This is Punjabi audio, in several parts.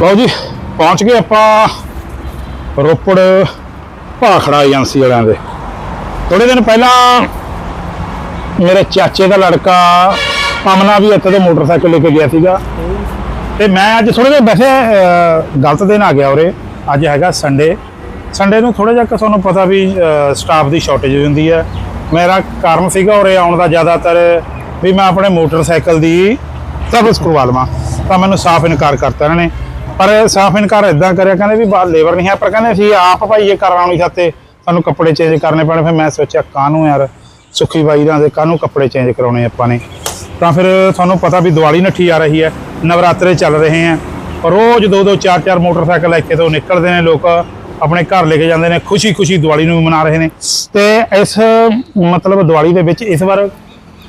ਲਓ ਜੀ, ਪਹੁੰਚ ਗਏ ਆਪਾਂ ਰੋਪੜ ਭਾਖੜਾ ਏਜੰਸੀ ਵਾਲਿਆਂ ਦੇ। ਥੋੜੇ ਦਿਨ ਪਹਿਲਾਂ ਮੇਰੇ ਚਾਚੇ ਦਾ ਲੜਕਾ ਪਮਨਾ ਵੀ ਇੱਥੇ ਤੋਂ ਮੋਟਰਸਾਈਕਲ ਲੈ ਕੇ ਗਿਆ ਸੀਗਾ। ਤੇ ਮੈਂ ਅੱਜ ਥੋੜੇ ਜਿਹਾ ਵੈਸੇ ਗਲਤ ਦਿਨ ਆ ਗਿਆ ਉਰੇ। ਅੱਜ ਹੈਗਾ ਸੰਡੇ ਸੰਡੇ ਨੂੰ ਥੋੜਾ ਜਿਹਾ ਤੁਹਾਨੂੰ ਪਤਾ ਵੀ ਸਟਾਫ ਦੀ ਸ਼ਾਰਟੇਜ ਹੁੰਦੀ ਹੈ। ਮੇਰਾ ਕਾਰਨ ਸੀਗਾ ਉਰੇ ਆਉਣ ਦਾ ਜ਼ਿਆਦਾਤਰ ਵੀ ਮੈਂ ਆਪਣੇ ਮੋਟਰਸਾਈਕਲ ਦੀ ਸਰਵਿਸ ਕਰਵਾ ਲਵਾਂ। ਤਾਂ ਮੈਨੂੰ ਸਾਫ਼ ਇਨਕਾਰ ਕਰਤਾ ਇਹਨਾਂ ਨੇ। ਪਰ ਸਾਫ਼ ਇਨਕਾਰ ਇਦਾਂ ਕਰਿਆ, ਕਹਿੰਦੇ ਵੀ ਬਾਹਰ ਲੇਬਰ ਨਹੀਂ ਹੈ, ਪਰ ਕਹਿੰਦੇ ਅਸੀਂ ਆਪ ਭਾਈ ਇਹ ਕਰਾਉਣ ਨਹੀਂ ਸਕਦੇ ਸਾਨੂੰ ਕੱਪੜੇ ਚੇਂਜ ਕਰਨੇ ਪੈਣੇ, ਫਿਰ ਮੈਂ ਸੋਚਿਆ ਕਾਹਨੂੰ ਯਾਰ ਸੁੱਖੀ ਬਾਈ ਰਾਂ ਦੇ ਕਾਹਨੂੰ ਕੱਪੜੇ ਚੇਂਜ ਕਰਾਉਣੇ ਆਪਾਂ ਨੇ। ਤਾਂ ਫਿਰ ਤੁਹਾਨੂੰ ਪਤਾ ਵੀ ਦੀਵਾਲੀ ਨੱਠੀ ਆ ਰਹੀ ਹੈ, ਨਵਰਾਤਰੇ ਚੱਲ ਰਹੇ ਹੈ ਰੋਜ਼ ਦੋ ਦੋ ਚਾਰ ਚਾਰ ਮੋਟਰਸਾਈਕਲ ਇੱਥੇ ਤੋਂ ਨਿਕਲਦੇ ਨੇ, ਲੋਕ ਆਪਣੇ ਘਰ ਲੈ ਕੇ ਜਾਂਦੇ ਨੇ ਖੁਸ਼ੀ ਖੁਸ਼ੀ ਦੀਵਾਲੀ ਨੂੰ ਵੀ ਮਨਾ ਰਹੇ ਨੇ। ਤੇ ਇਸ ਮਤਲਬ ਦੀਵਾਲੀ ਦੇ ਵਿੱਚ ਇਸ ਵਾਰ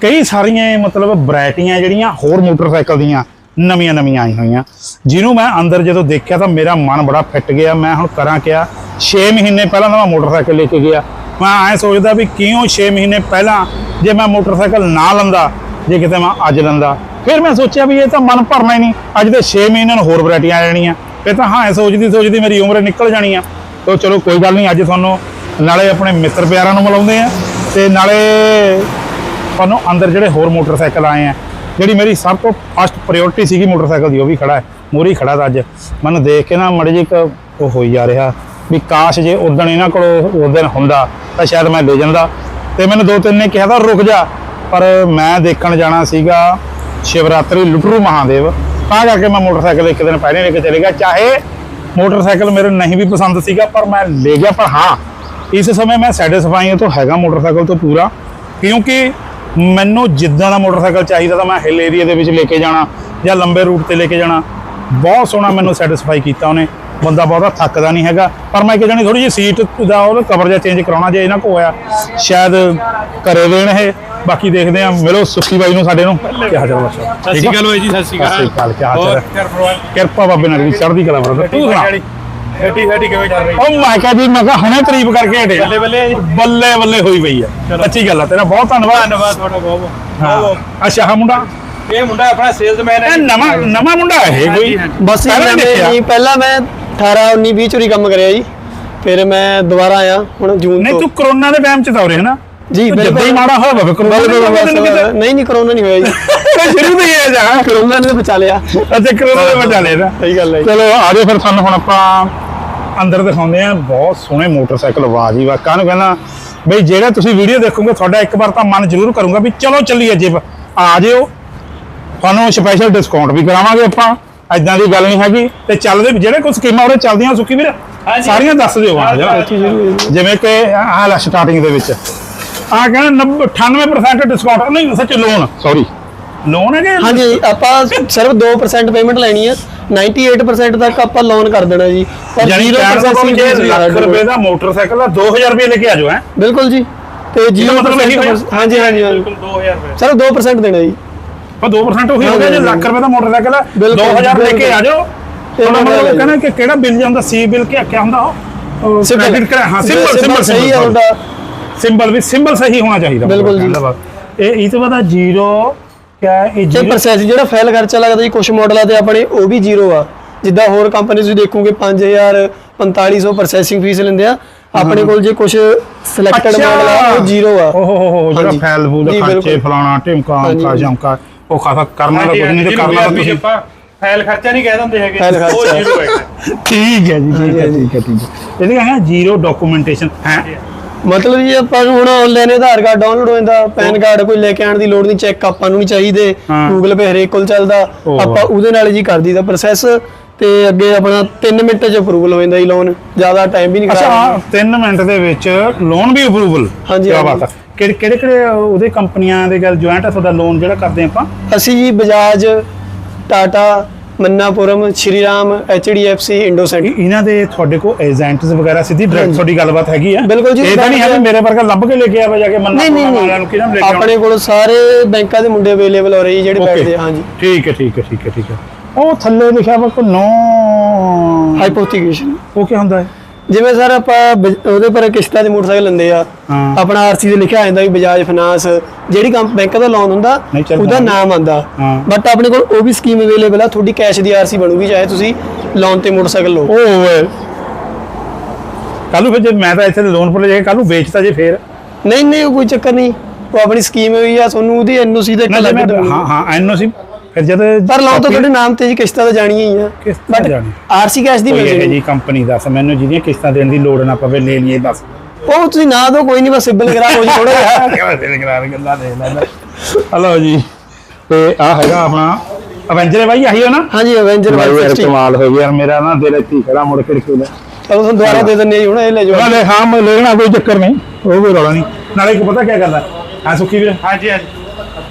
ਕਈ ਸਾਰੀਆਂ ਮਤਲਬ ਵੈਰਾਈਟੀਆਂ ਜਿਹੜੀਆਂ ਹੋਰ ਮੋਟਰਸਾਈਕਲ ਦੀਆਂ ਨਵੀਆਂ ਨਵੀਆਂ ਆਈ ਹੋਈਆਂ। ਜਿਹਨੂੰ ਮੈਂ ਅੰਦਰ ਜਦੋਂ ਦੇਖਿਆ ਤਾਂ ਮੇਰਾ ਮਨ ਬੜਾ ਫਿੱਟ ਗਿਆ। ਮੈਂ ਹੁਣ ਕਰਾਂ ਕਿਆ? 6 ਮਹੀਨੇ ਪਹਿਲਾਂ ਤਾਂ ਮੈਂ ਮੋਟਰਸਾਈਕਲ ਲੈ ਕੇ ਗਿਆ। ਮੈਂ ਐਂ ਸੋਚਦਾ ਵੀ ਕਿਉਂ 6 ਮਹੀਨੇ ਪਹਿਲਾਂ ਜੇ ਮੈਂ ਮੋਟਰਸਾਈਕਲ ਨਾ ਲੰਦਾ, ਜੇ ਕਿਤੇ ਮੈਂ ਅੱਜ ਲੰਦਾ। ਫਿਰ ਮੈਂ ਸੋਚਿਆ ਵੀ ਇਹ ਤਾਂ ਮਨ ਭਰਨਾ ਹੀ ਨਹੀਂ। ਅੱਜ ਦੇ 6 ਮਹੀਨਿਆਂ ਨੂੰ ਹੋਰ ਵੈਰਾਈਟੀਆਂ ਆ ਜਾਣੀਆਂ। ਇਹ ਤਾਂ ਹਾਂ ਸੋਚਦੀ ਸੋਚਦੀ ਮੇਰੀ ਉਮਰ ਨਿਕਲ ਜਾਣੀ ਆ ਤੋ ਚਲੋ ਕੋਈ ਗੱਲ ਨਹੀਂ, ਅੱਜ ਤੁਹਾਨੂੰ ਨਾਲੇ ਆਪਣੇ ਮਿੱਤਰ ਪਿਆਰਾਂ ਨੂੰ ਮਿਲਾਉਂਦੇ ਆ। ਤੇ ਨਾਲੇ ਤੁਹਾਨੂੰ ਅੰਦਰ ਜਿਹੜੇ ਹੋਰ ਮੋਟਰਸਾਈਕਲ ਆਏ ਆ ਜਿਹੜੀ ਮੇਰੀ ਸਭ ਤੋਂ ਫਸਟ ਪ੍ਰਾਇੋਰਟੀ ਸੀਗੀ ਮੋਟਰਸਾਈਕਲ ਦੀ, ਉਹ ਵੀ ਖੜਾ ਹੈ ਮੂਹਰੇ ਹੀ ਖੜਾ ਤਾਂ ਅੱਜ। ਮੈਨੂੰ ਦੇਖ ਕੇ ਨਾ ਮੜੀ ਜੀ ਇੱਕ ਉਹ ਹੋਈ ਜਾ ਰਿਹਾ ਵੀ ਕਾਸ਼ ਜੇ ਉਦਣ ਇਹਨਾਂ ਕੋਲ ਉਸ ਦਿਨ ਹੁੰਦਾ ਤਾਂ ਸ਼ਾਇਦ ਮੈਂ ਲੈ ਜਾਂਦਾ। ਤੇ ਮੈਨੂੰ ਦੋ ਤਿੰਨ ਨੇ ਕਿਹਾ ਤਾਂ ਰੁਕ ਜਾ। ਪਰ ਮੈਂ ਦੇਖਣ ਜਾਣਾ ਸੀਗਾ ਸ਼ਿਵਰਾਤਰੀ ਲੁਟਰੂ ਮਹਾਦੇਵ। ਤਾਂ ਕਰਕੇ ਮੈਂ ਮੋਟਰਸਾਈਕਲ ਇੱਕ ਦਿਨ ਪਹਿਲੇ ਲੈ ਕੇ ਚਲੇ ਗਿਆ। ਚਾਹੇ ਮੋਟਰਸਾਈਕਲ ਮੇਰੇ ਨਹੀਂ ਵੀ ਪਸੰਦ ਸੀਗਾ, ਪਰ ਮੈਂ ਲੈ ਗਿਆ। ਪਰ ਹਾਂ, ਇਸ ਸਮੇਂ ਮੈਂ ਸੈਟੀਸਫਾਈ ਤੋਂ ਹੈਗਾ ਮੋਟਰਸਾਈਕਲ ਤੋਂ ਪੂਰਾ। ਕਿਉਂਕਿ ਮੈਨੂੰ ਜਿੱਦਾਂ ਦਾ ਮੋਟਰਸਾਈਕਲ ਚਾਹੀਦਾ ਤਾਂ ਮੈਂ ਹਿਲ ਏਰੀਆ ਦੇ ਵਿੱਚ ਲੈ ਕੇ ਜਾਣਾ ਜਾਂ ਲੰਬੇ ਰੂਟ ਤੇ ਲੈ ਕੇ ਜਾਣਾ। ਬਹੁਤ ਸੋਹਣਾ ਮੈਨੂੰ ਸੈਟੀਸਫਾਈ ਕੀਤਾ ਉਹਨੇ। ਬੰਦਾ ਬਹੁਤਾ ਥੱਕਦਾ ਨਹੀਂ ਹੈਗਾ। ਪਰ ਮੈਂ ਕਿ ਜਾਣੀ ਥੋੜੀ ਜਿਹੀ ਸੀਟ ਦਾ ਉਹ ਕਵਰ ਜਿਹਾ ਚੇਂਜ ਕਰਾਉਣਾ ਜੇ ਇਹਨਾਂ ਕੋ ਹੋਇਆ। ਸ਼ਾਇਦ ਕਰੇ ਦੇਣ ਇਹ। ਬਾਕੀ ਦੇਖਦੇ ਆ ਮਿਲੋ ਸੁੱਖੀ ਬਾਈ ਨੂੰ ਸਾਡੇ ਨੂੰ। ਕੀ ਹਾਲ ਚਾਲ ਸਤਿ ਸ਼੍ਰੀ ਅਕਾਲ ਬਾਈ ਜੀ ਸਤਿ ਸ਼੍ਰੀ ਅਕਾਲ। ਕੀ ਹਾਲ ਚਾਲ ਕਿਰਪਾ ਬਾਬੇ ਨਾਲ ਚੜ੍ਹਦੀ ਕਲਾ ਬਰਦਰ। ਤੂੰ ਸੁਣਾ। ਗੱਡੀ ਸਾਡੀ ਕਿਵੇਂ ਚੱਲ ਰਹੀ? ਉਹ ਮੈਂ ਕਿਹਾ ਜੀ ਮੈਂ ਕਿਹਾ ਹੁਣੇ ਤਾਰੀਫ ਕਰਕੇ ਹਟੇ। ਬੱਲੇ ਬੱਲੇ। ਜੀ। ਬੱਲੇ ਬੱਲੇ ਹੋਈ ਪਈ ਹੈ ਅੱਛੀ ਗੱਲ ਹੈ ਤੇਰਾ ਬਹੁਤ ਧੰਨਵਾਦ। ਧੰਨਵਾਦ ਤੁਹਾਡਾ ਬਹੁਤ ਬਹੁਤ। ਹਾਂ। ਅੱਛਾ ਹਾਂ ਮੁੰਡਾ? ਇਹ ਮੁੰਡਾ ਆਪਣਾ ਸੇਲਸਮੈਨ ਹੈ। ਇਹ ਨਵਾਂ ਨਵਾਂ ਮੁੰਡਾ ਹੈ ਇਹ ਕੋਈ? ਹਾਂਜੀ, ਹਾਂਜੀ। ਬਸ ਇਹ ਪਹਿਲਾਂ ਮੈਂ ਦੇਖਿਆ। ਜੀ ਪਹਿਲਾਂ ਮੈਂ 18 19 20 ਚੋਰੀ ਕੰਮ ਕਰਿਆ ਜੀ। ਫਿਰ ਮੈਂ ਦੁਬਾਰਾ ਆਇਆ ਹੁਣ ਜੂਨ ਨਹੀਂ ਤੋਂ। ਕਰੋਨਾ ਦੇ ਟਾਈਮ ਚ ਤਾਂ ਉਰੇ ਹੈ ਨਾ? ਜੀ ਜਿੱਦਾਂ ਹੀ ਮਾੜਾ ਹੋਇਆ ਕਰੋਨਾ ਬਿਲਕੁਲ ਕਿਤੇ ਨਹੀਂ ਨਹੀਂ ਕਰੋਨਾ ਨਹੀਂ ਹੋਇਆ ਜੀ। ਸ਼ੁਰੂ ਤੋਂ ਹੀ ਹੈ ਜਾ। ਕਰੋਨਾ ਨੇ ਬਚਾ ਲਿਆ। ਅੱਛਾ ਕਰੋਨਾ ਦੇ ਬਚਾ ਲਿਆ ਨਾ। ਸਹੀ ਗੱਲ ਹੈ। ਚਲੋ ਆ ਜਾਓ ਫਿਰ ਤੁਹਾਨੂੰ ਹੁਣ ਆਪਾਂ ਅੰਦਰ ਦਿਖਾਉਂਦੇ ਆ ਬਹੁਤ ਸੋਹਣੇ ਮੋਟਰਸਾਈਕਲ ਵਾਹ ਜੀ ਵਾਹ ਕਾਹਨੂੰ ਕਹਿੰਦਾ? ਬਈ ਜਿਹੜਾ ਤੁਸੀਂ ਵੀਡੀਓ ਦੇਖੋਗੇ ਤੁਹਾਡਾ ਇੱਕ ਵਾਰ ਤਾਂ ਮਨ ਜ਼ਰੂਰ ਕਰੂੰਗਾ ਵੀ ਚਲੋ ਚੱਲੀਏ ਜੇ ਆ ਜਿਓ। ਤੁਹਾਨੂੰ ਸਪੈਸ਼ਲ ਡਿਸਕਾਊਂਟ ਵੀ ਕਰਾਵਾਂਗੇ ਆਪਾਂ ਐਦਾਂ ਦੀ ਗੱਲ ਨਹੀਂ ਹੈਗੀ। ਤੇ ਚੱਲਦੇ ਜਿਹੜੇ ਕੁਝ ਸਕੀਮਾਂ ਉਹਦੇ ਚੱਲਦੀਆਂ ਸੁੱਕੀ ਵੀਰ। ਸਾਰੀਆਂ ਦੱਸ ਦਿਓ ਆ ਜਾ ਜਿਵੇਂ ਕਿ ਆਹ ਲੈ ਸਟਾਰਟਿੰਗ ਦੇ ਵਿੱਚ। ਆ ਕਹਿੰਦਾ 98% ਡਿਸਕਾਊਂਟ ਨਹੀਂ ਸੱਚ ਲੋਨ ਸੌਰੀ ਲੋਨ ਹੈ ਕਿ ਹਾਂਜੀ ਆਪਾਂ ਸਿਰਫ 2% ਪੇਮੈਂਟ ਲੈਣੀ ਹੈ 98% ਤੱਕ ਆਪਾਂ ਲੋਨ ਕਰ ਦੇਣਾ ਜੀ। ਪਰ ਯਾਨੀ 0% ਕਹਿਣ ਦਾ ਭਾਵ ਜੇ fees ਲੱਖ ਸਾਡੇ ਕੋਲ। ਰੁਪਏ ਦਾ ਮੋਟਰਸਾਈਕਲ ਆ 2000 ਰੁਪਏ ਲੈ ਕੇ ਆ ਜਾਓ ਹੈ। ਬਿਲਕੁਲ ਜੀ। ਤੇ ਇਹਦਾ ਮਤਲਬ ਇਹੀ ਹੋਇਆ? 0% ਹਾਂਜੀ ਹਾਂਜੀ। ਬਿਲਕੁਲ 2000 ਰੁਪਏ। ਸਿਰਫ 2% ਦੇਣਾ ਜੀ। ਪਰ 2% ਉਹੀ ਹੋ ਗਿਆ ਜੇ ਲੱਖ ਰੁਪਏ ਦਾ ਮੋਟਰਸਾਈਕਲ ਆ ਬਿਲਕੁਲ, 2000 ਲੈ ਕੇ ਆ ਜਾਓ ਤੇ ਮਤਲਬ ਕਹਿੰਦਾ ਕਿ ਕਿਹੜਾ ਬਿੱਲ ਜਾਂਦਾ? ਸੀ ਬਿੱਲ ਕਿ ਕਿਆ ਹੁੰਦਾ ਉਹ? Symbol। ਕ੍ਰੈਡਿਟ ਕਰਾ ਹਾਂ ਸਿੰਬਲ ਸਿੰਬਲ ਸਿੰਬਲ ਸਹੀ ਹੈ ਤੁਹਾਡਾ। ਸਿੰਬਲ ਵੀ ਸਿੰਬਲ ਸਹੀ ਹੋਣਾ ਚਾਹੀਦਾ ਬਿਲਕੁਲ ਜੀ। ਇਹ ਇਹ ਤੋਂ ਬਾਅਦ ਜ਼ੀਰੋ ਕਿਆ ਹੈ? ਇਹ ਜੇ ਜ਼ੀਰੋ ਪ੍ਰੋਸੈਸ ਜਿਹੜਾ ਫੈਲ ਖਰਚਾ ਲੱਗਦਾ ਜੀ ਕੁਝ ਮਾਡਲਾਂ ਤੇ ਆਪਣੇ ਉਹ ਵੀ ਜ਼ੀਰੋ ਆ। ਜਿੱਦਾਂ ਹੋਰ ਕੰਪਨੀ ਤੁਸੀਂ ਦੇਖੋਗੇ 5000 4500 ਪ੍ਰੋਸੈਸਿੰਗ ਫੀਸ ਲੈਂਦੇ ਆ। ਆਪਣੇ ਕੋਲ ਜੇ ਕੁਝ ਸਿਲੈਕਟਡ ਮਾਡਲ ਆ ਉਹ ਜ਼ੀਰੋ ਆ। ਓਹ ਹੋ ਹੋ ਜਿਹੜਾ ਹਾਂਜੀ। ਫੈਲ ਬੂਲ ਜੀ, ਖਰਚੇ। ਫਲਾਣਾ ਢਿਮਕਾ ਅੰਕਾ ਹਾਂਜੀ। ਜਮਕਾ ਉਹ ਖਾਸਾ ਕਰਨਾ ਤਾਂ ਕੁਝ ਨਹੀਂ ਤੇ ਕਰਨਾ ਤਾਂ ਤੁਸੀਂ ਫਾਈਲ ਖਰਚਾ ਨਹੀਂ ਕਹਿ ਦਿੰਦੇ ਹੈਗੇ। ਫਾਈਲ ਉਹ ਖਰਚਾ। ਜ਼ੀਰੋ ਹੈ ਠੀਕ ਹੈ ਜੀ ਠੀਕ ਹੈ ਠੀਕ ਹੈ ਠੀਕ ਹੈ। ਇਹਦੇ ਕਹਿੰਦਾ ਜ਼ੀਰੋ ਡਾਕੂਮੈਂਟੇਸ਼ਨ ਹੈ। ਮਤਲਬ ਜੀ ਆਪਾਂ ਨੂੰ ਹੁਣ ਆਨਲਾਈਨ ਆਧਾਰ ਕਾਰਡ ਡਾਊਨਲੋਡ ਹੋ ਜਾਂਦਾ ਪੈਨ ਕਾਰਡ ਕੋਈ ਲੈ ਕੇ ਆਉਣ ਦੀ ਲੋੜ ਨਹੀਂ ਚੈੱਕ ਆਪਾਂ ਨੂੰ ਨਹੀਂ ਚਾਹੀਦੇ। ਗੂਗਲ ਪੇ ਹਰੇਕ ਕੋਲ ਚੱਲਦਾ। ਆਪਾਂ ਉਹਦੇ ਨਾਲ ਜੀ ਕਰ ਦਈਦਾ ਪ੍ਰੋਸੈਸ ਤੇ ਅੱਗੇ ਆਪਣਾ 3 ਮਿੰਟ ਚ ਅਪਰੂਵਲ ਹੋ ਜਾਂਦਾ ਜੀ ਲੋਨ ਜ਼ਿਆਦਾ ਟਾਈਮ ਵੀ ਨਹੀਂ ਅੱਛਾ ਖਰਾਬ 3 ਮਿੰਟ ਦੇ ਵਿੱਚ ਲੋਨ ਵੀ ਅਪਰੂਵਲ ਹਾਂਜੀ, ਕੀ। ਬਾਤ ਹੈ ਕਿਹੜੇ ਕਿਹੜੇ ਕਿਹੜੇ ਉਹਦੇ ਕੰਪਨੀਆਂ ਦੇ ਗੱਲ ਜੁਆਇੰਟ ਹੈ ਤੁਹਾਡਾ ਲੋਨ ਜਿਹੜਾ ਕਰਦੇ ਆਪਾਂ ਅਸੀਂ ਜੀ ਬਜਾਜ ਟਾਟਾ ਮੰਨਾਪੁਰਮ ਸ਼੍ਰੀਰਾਮ ਐਚਡੀਐਫਸੀ ਇੰਡੋਸੈਂਟ ਇਹ- ਇਹਨਾਂ ਦੇ ਤੁਹਾਡੇ ਕੋਲ ਏਜੰਟਸ ਵਗੈਰਾ ਸਿੱਧੀ ਡਾਇਰੈਕਟ। ਤੁਹਾਡੀ ਗੱਲਬਾਤ ਹੈਗੀ ਆ? ਬਿਲਕੁਲ ਜੀ, ਇਹ ਤਾਂ ਨਹੀਂ ਹੈ ਵੀ ਮੇਰੇ ਵਰਗਾ ਲੱਭ ਕੇ ਲੈ ਕੇ ਆਵੇ ਜਾ ਕੇ ਮੰਨਾ ਨਹੀਂ ਨਹੀਂ ਵਾਲਿਆਂ ਨੂੰ ਕਿਹਨਾਂ ਲੈ ਕੇ ਆਪਣੇ ਕੋਲ ਸਾਰੇ ਬੈਂਕਾਂ ਦੇ ਮੁੰਡੇ ਅਵੇਲੇਬਲ ਹੋ ਰਹੇ ਜੀ ਜਿਹੜੇ. ਬੈਠਦੇ ਹਾਂਜੀ। ਠੀਕ ਹੈ ਠੀਕ ਹੈ ਠੀਕ ਹੈ ਠੀਕ ਹੈ। ਉਹ ਥੱਲੇ ਲਿਖਿਆ ਵਾ ਕੋ ਨੋ ਹਾਈਪੋਥੀਕੇਸ਼ਨ ਉਹ ਕੀ ਹੁੰਦਾ ਹੈ? ਜਿਵੇਂ ਸਰ ਆਪਾਂ ਉਹਦੇ ਪਰ ਕਿਸ਼ਤਾਂ ਦੇ ਮੋਟਰਸਾਈਕਲ ਲੈਂਦੇ ਆ ਹਾਂ। ਆਪਣਾ ਆਰਸੀ ਦੇ ਲਿਖਿਆ ਆ ਜਾਂਦਾ ਵੀ ਬਜਾਜ ਫਾਈਨਾਂਸ ਜਿਹੜੀ ਕੰਪ ਬੈਂਕ ਦਾ ਲੋਨ ਹੁੰਦਾ ਨਹੀਂ ਚੱਲ ਉਹਦਾ। ਨਾਮ ਆਂਦਾ ਹਾਂ। ਬਟ ਆਪਣੇ ਕੋਲ ਉਹ ਵੀ ਸਕੀਮ ਅਵੇਲੇਬਲ ਆ ਤੁਹਾਡੀ ਕੈਸ਼ ਦੀ ਆਰਸੀ ਬਣੂਗੀ ਚਾਹੇ ਤੁਸੀਂ ਲੋਨ ਤੇ ਮੋਟਰਸਾਈਕਲ ਲਓ ਉਹ ਓਏ ਕੱਲ ਫਿਰ ਜੇ ਮੈਂ ਤਾਂ ਇੱਥੇ ਲੋਨ ਪਰ ਲੈ ਕੇ ਕੱਲ ਵੇਚਤਾ ਜੇ ਫੇਰ ਨਹੀਂ ਨਹੀਂ ਉਹ ਕੋਈ ਚੱਕਰ ਨਹੀਂ ਉਹ ਆਪਣੀ ਸਕੀਮ ਹੋਈ ਆ ਤੁਹਾਨੂੰ ਉਹਦੀ ਐਨਓਸੀ ਦਾ ਇੱਕ ਨਾ ਜੇ ਅਲੱਗ ਮੈਂ ਮਿਲੂਗੀ। ਹਾਂ ਹਾਂ ਐਨਓਸੀ ਫਿਰ ਜਦ ਪਰ ਲੋਨ ਤਾਂ ਤੁਹਾਡੇ ਨਾਮ ਤੇ ਜੀ ਕਿਸ਼ਤਾਂ ਤਾਂ ਜਾਣੀਆਂ ਹੀ ਆ। ਕਿਸ਼ਤਾਂ ਜਾਣੀ। ਆਰਸੀ ਕੈਸ਼ ਦੀ ਮਿਲ ਜਾਣੀ। ਜੀ ਕੰਪਨੀ ਦੱਸ ਮੈਨੂੰ ਜਿਹਦੀਆਂ ਕਿਸ਼ਤਾਂ ਦੇਣ ਦੀ ਲੋੜ ਨਾ ਪਵੇ ਲੈ ਲਈਏ ਬਸ। ਉਹ ਤੁਸੀਂ ਨਾ ਦੋ ਕੋਈ ਨਹੀਂ ਬਸ ਸਿਬਲ ਕਰਾ ਹੋ ਜੀ ਥੋੜਾ ਜਿਹਾ। ਗੱਲਾਂ ਦੇ ਲੈ ਲੈ। ਹਲੋ ਜੀ ਤੇ ਆ ਹੈਗਾ ਆਪਣਾ ਅਵੈਂਜਰ ਭਾਈ ਆਹੀ ਹੋ ਨਾ? ਹਾਂਜੀ ਐਵੇਂਜਰ ਭਾਈ ਯਾਰ 160 ਕਮਾਲ ਹੋ ਗਿਆ ਮੇਰਾ ਨਾ ਦਿਲ ਇੱਥੇ ਖੜਾ ਮੁੜ ਕੇ ਰਖੂ ਲੈ। ਚਲੋ ਤੁਹਾਨੂੰ ਦੁਬਾਰਾ ਦੇ ਜੀ ਹੁਣ ਇਹ ਲੈ ਜਾਓ। ਨਾਲੇ ਹਾਂ ਮੈਂ ਲੈਣਾ ਕੋਈ ਚੱਕਰ ਨਹੀਂ ਉਹ ਕੋਈ ਰੌਲਾ ਨਹੀਂ। ਨਾਲੇ ਇੱਕ ਪਤਾ ਕੀ ਹੈ ਹਾਂ ਸੁੱਖੀ ਵੀਰ? ਹਾਂਜੀ ਹਾਂਜੀ।